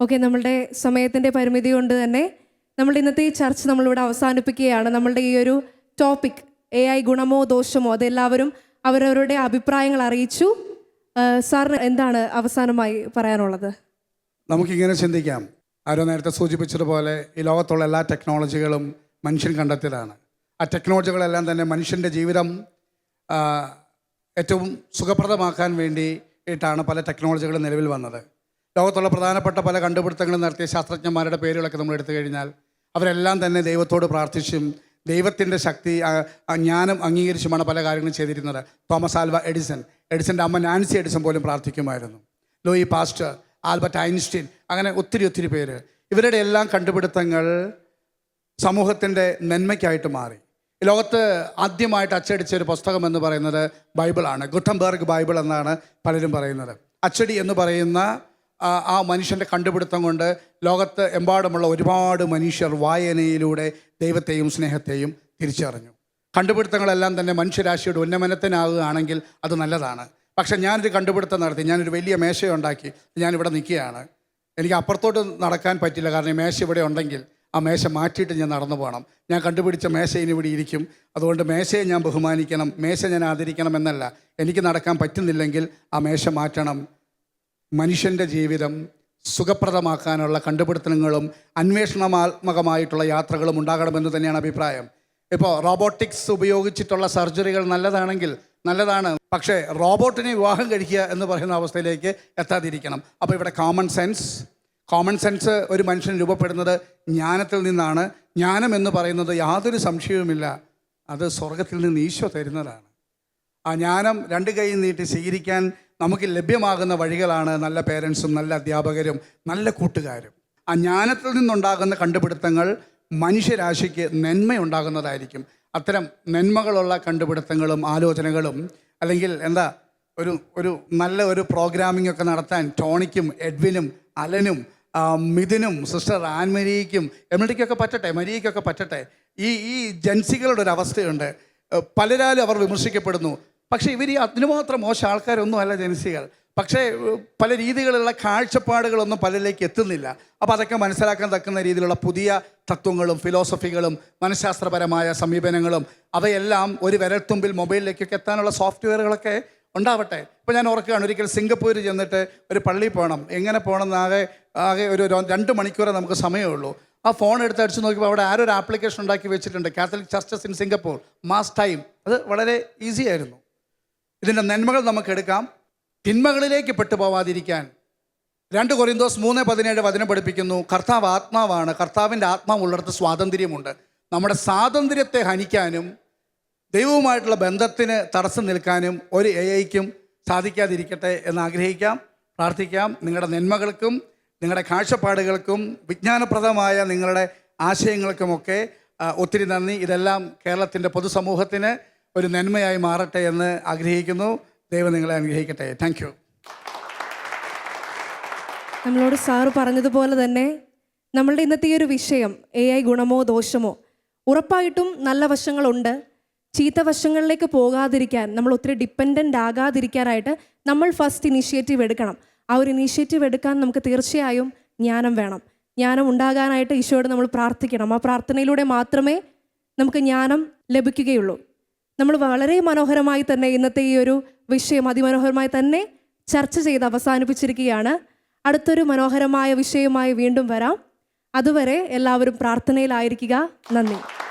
ഓക്കെ നമ്മളുടെ സമയത്തിന്റെ പരിമിതി കൊണ്ട് തന്നെ നമ്മൾ ഇന്നത്തെ ഈ ചർച്ച നമ്മളിവിടെ അവസാനിപ്പിക്കുകയാണ്. നമ്മളുടെ ഈ ഒരു ടോപ്പിക് എ ഐ ഗുണമോ ദോഷമോ അതെല്ലാവരും അവരവരുടെ അഭിപ്രായങ്ങൾ അറിയിച്ചു. സാറിന് എന്താണ് അവസാനമായി പറയാനുള്ളത്? നമുക്കിങ്ങനെ ചിന്തിക്കാം. ആരോ നേരത്തെ സൂചിപ്പിച്ചതുപോലെ ഈ ലോകത്തുള്ള എല്ലാ ടെക്നോളജികളും മനുഷ്യൻ കണ്ടെത്തിയതാണ് ആ ടെക്നോളജികളെല്ലാം തന്നെ മനുഷ്യന്റെ ജീവിതം ഏറ്റവും സുഖപ്രദമാക്കാൻ വേണ്ടിയിട്ടാണ് പല ടെക്നോളജികളും നിലവിൽ വന്നത്. ലോകത്തുള്ള പ്രധാനപ്പെട്ട പല കണ്ടുപിടുത്തങ്ങളും നടത്തിയ ശാസ്ത്രജ്ഞന്മാരുടെ പേരുകളൊക്കെ നമ്മൾ എടുത്തു കഴിഞ്ഞാൽ അവരെല്ലാം തന്നെ ദൈവത്തോട് പ്രാർത്ഥിച്ചും ദൈവത്തിന്റെ ശക്തി ജ്ഞാനം അംഗീകരിച്ചുമാണ് പല കാര്യങ്ങളും ചെയ്തിരുന്നത്. തോമസ് ആൽവ എഡിസൺ എഡിസന്റെ അമ്മ നാൻസി എഡിസൺ പോലും പ്രാർത്ഥിക്കുമായിരുന്നു. ലൂയി പാസ്റ്റർ ആൽബർട്ട് ഐൻസ്റ്റീൻ അങ്ങനെ ഒത്തിരി ഒത്തിരി പേര്. ഇവരുടെ എല്ലാം കണ്ടുപിടുത്തങ്ങൾ സമൂഹത്തിന്റെ നന്മയ്ക്കായിട്ട് മാറി. ലോകത്ത് ആദ്യമായിട്ട് അച്ചടിച്ച ഒരു പുസ്തകം എന്ന് പറയുന്നത് ബൈബിളാണ്. ഗുട്ടംബർഗ് ബൈബിൾ എന്നാണ് പലരും പറയുന്നത്. അച്ചടി എന്ന് പറയുന്ന ആ, മനുഷ്യന്റെ കണ്ടുപിടുത്തം കൊണ്ട് ലോകത്ത് എമ്പാടുമുള്ള ഒരുപാട് മനുഷ്യർ വായനയിലൂടെ ദൈവത്തെയും സ്നേഹത്തെയും തിരിച്ചറിഞ്ഞു. കണ്ടുപിടുത്തങ്ങളെല്ലാം തന്നെ മനുഷ്യരാശിയുടെ ഉന്നമനത്തിനാവുകയാണെങ്കിൽ അത് നല്ലതാണ്. പക്ഷേ ഞാനൊരു കണ്ടുപിടുത്തം നടത്തി. ഞാനൊരു വലിയ മേശയുണ്ടാക്കി. ഞാനിവിടെ നിൽക്കുകയാണ്. എനിക്ക് അപ്പുറത്തോട്ട് നടക്കാൻ പറ്റില്ല. കാരണം മേശ ഇവിടെ ഉണ്ടെങ്കിൽ ആ മേശ മാറ്റിയിട്ട് ഞാൻ നടന്നു പോകണം. ഞാൻ കണ്ടുപിടിച്ച മേശ ഇനി ഇവിടെ ഇരിക്കും. അതുകൊണ്ട് മേശയെ ഞാൻ ബഹുമാനിക്കണം. മേശ ഞാൻ ആദരിക്കണം എന്നല്ല. എനിക്ക് നടക്കാൻ പറ്റുന്നില്ലെങ്കിൽ ആ മേശ മാറ്റണം. മനുഷ്യന്റെ ജീവിതം സുഖപ്രദമാക്കാനുള്ള കണ്ടുപിടുത്തങ്ങളും അന്വേഷണാത്മകമായിട്ടുള്ള യാത്രകളും ഉണ്ടാകണമെന്ന് തന്നെയാണ് അഭിപ്രായം. ഇപ്പോൾ റോബോട്ടിക്സ് ഉപയോഗിച്ചിട്ടുള്ള സർജറികൾ നല്ലതാണെങ്കിൽ നല്ലതാണ്. പക്ഷേ റോബോട്ടിനെ വിവാഹം കഴിക്കുക എന്ന് പറയുന്ന അവസ്ഥയിലേക്ക് എത്താതിരിക്കണം. അപ്പോൾ ഇവിടെ കോമൺ സെൻസ് കോമൺ സെൻസ് ഒരു മനുഷ്യൻ രൂപപ്പെടുന്നത് ജ്ഞാനത്തിൽ നിന്നാണ്. ജ്ഞാനം എന്ന് പറയുന്നത് യാതൊരു സംശയവുമില്ല. അത് സ്വർഗത്തിൽ നിന്ന് ഈശോ തരുന്നതാണ്. ആ ജ്ഞാനം രണ്ട് കൈ നീട്ടി സ്വീകരിക്കാൻ നമുക്ക് ലഭ്യമാകുന്ന വഴികളാണ് നല്ല പേരൻസും നല്ല അധ്യാപകരും നല്ല കൂട്ടുകാരും. ആ ജ്ഞാനത്തിൽ നിന്നുണ്ടാകുന്ന കണ്ടുപിടുത്തങ്ങൾ മനുഷ്യരാശിക്ക് നന്മയുണ്ടാകുന്നതായിരിക്കും. അത്തരം നന്മകളുള്ള കണ്ടുപിടുത്തങ്ങളും ആലോചനകളും അല്ലെങ്കിൽ എന്താ ഒരു ഒരു നല്ല ഒരു പ്രോഗ്രാമിംഗ് ഒക്കെ നടത്താൻ ടോണിക്കും എഡ്വിനും അലനും മിഥുനും സിസ്റ്റർ ആൻമരിക്കും എമിലിക്കൊക്കെ പറ്റട്ടെ മരിയയ്ക്കൊക്കെ പറ്റട്ടെ ഈ ഈ ജൻസികളുടെ ഒരു അവസ്ഥയുണ്ട്. പലരാലും അവർ വിമർശിക്കപ്പെടുന്നു. പക്ഷേ ഇവർ ഈ അതിനുമാത്രം മോശം ആൾക്കാരൊന്നുമല്ല ജൻസികൾ. പക്ഷേ പല രീതിയിലുള്ള കാഴ്ചപ്പാടുകളൊന്നും പലരിലേക്ക് എത്തുന്നില്ല. അപ്പോൾ അതൊക്കെ മനസ്സിലാക്കാൻ തക്കുന്ന രീതിയിലുള്ള പുതിയ തത്വങ്ങളും ഫിലോസഫികളും മനഃശാസ്ത്രപരമായ സമീപനങ്ങളും അവയെല്ലാം ഒരു വിരൽത്തുമ്പിൽ മൊബൈലിലേക്കൊക്കെ എത്താനുള്ള സോഫ്റ്റ്വെയറുകളൊക്കെ ഉണ്ടാവട്ടെ. ഇപ്പോൾ ഞാൻ ഓർക്കുകയാണ് ഒരിക്കൽ സിംഗപ്പൂർ ചെന്നിട്ട് ഒരു പള്ളിയിൽ പോകണം. എങ്ങനെ പോകണം ആകെ ആകെ ഒരു രണ്ട് മണിക്കൂറേ നമുക്ക് സമയമുള്ളൂ. ആ ഫോൺ എടുത്ത് അടിച്ച് നോക്കിയപ്പോൾ അവിടെ ആരോ ഒരു ആപ്ലിക്കേഷൻ ഉണ്ടാക്കി വെച്ചിട്ടുണ്ട്. Catholic churches in Singapore mass time അത് വളരെ ഈസി ആയിരുന്നു. ഇതിന്റെ നന്മകൾ നമുക്ക് എടുക്കാം. തിന്മകളിലേക്ക് പെട്ടുപോവാതിരിക്കാൻ. രണ്ട് കൊറിന്തോസ് മൂന്ന് പതിനേഴ് വചനം പഠിപ്പിക്കുന്നു. കർത്താവ് ആത്മാവാണ്. കർത്താവിന്റെ ആത്മാവുള്ളിടത്ത് സ്വാതന്ത്ര്യമുണ്ട്. നമ്മുടെ സ്വാതന്ത്ര്യത്തെ ഹനിക്കാനും ദൈവവുമായിട്ടുള്ള ബന്ധത്തിന് തടസ്സം നിൽക്കാനും ഒരു എ ഐക്കും സാധിക്കാതിരിക്കട്ടെ എന്ന് ആഗ്രഹിക്കാം പ്രാർത്ഥിക്കാം. നിങ്ങളുടെ നന്മകൾക്കും നിങ്ങളുടെ കാഴ്ചപ്പാടുകൾക്കും വിജ്ഞാനപ്രദമായ നിങ്ങളുടെ ആശയങ്ങൾക്കുമൊക്കെ ഒത്തിരി നന്ദി. ഇതെല്ലാം കേരളത്തിന്റെ പൊതുസമൂഹത്തിന് ഒരു നന്മയായി മാറട്ടെ എന്ന് ആഗ്രഹിക്കുന്നു. ദൈവം നിങ്ങളെ അനുഗ്രഹിക്കട്ടെ. താങ്ക് യു നമ്മളോട് സാറ് പറഞ്ഞതുപോലെ തന്നെ നമ്മളുടെ ഇന്നത്തെ ഈ ഒരു വിഷയം എ ഐ ഗുണമോ ദോഷമോ ഉറപ്പായിട്ടും നല്ല വശങ്ങളുണ്ട്. ചീത്ത വശങ്ങളിലേക്ക് പോകാതിരിക്കാൻ നമ്മൾ ഒത്തിരി ഡിപ്പെൻഡന്റ് ആകാതിരിക്കാനായിട്ട് നമ്മൾ ഫസ്റ്റ് ഇനീഷ്യേറ്റീവ് എടുക്കണം. ആ ഒരു ഇനീഷ്യേറ്റീവ് എടുക്കാൻ നമുക്ക് തീർച്ചയായും ജ്ഞാനം വേണം. ജ്ഞാനം ഉണ്ടാകാനായിട്ട് ഈശോയോട് നമ്മൾ പ്രാർത്ഥിക്കണം. ആ പ്രാർത്ഥനയിലൂടെ മാത്രമേ നമുക്ക് ജ്ഞാനം ലഭിക്കുകയുള്ളൂ. നമ്മൾ വളരെ മനോഹരമായി തന്നെ ഇന്നത്തെ ഈ ഒരു വിഷയം അതിമനോഹരമായി തന്നെ ചർച്ച ചെയ്ത് അവസാനിപ്പിച്ചിരിക്കുകയാണ്. അടുത്തൊരു മനോഹരമായ വിഷയമായി വീണ്ടും വരാം. അതുവരെ എല്ലാവരും പ്രാർത്ഥനയിലായിരിക്കുക. നന്ദി.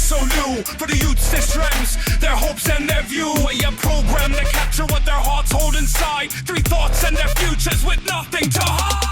So new for the youth's distress, their hopes and their view. A program to capture what their hearts hold inside. Three thoughts and their futures with nothing to hide.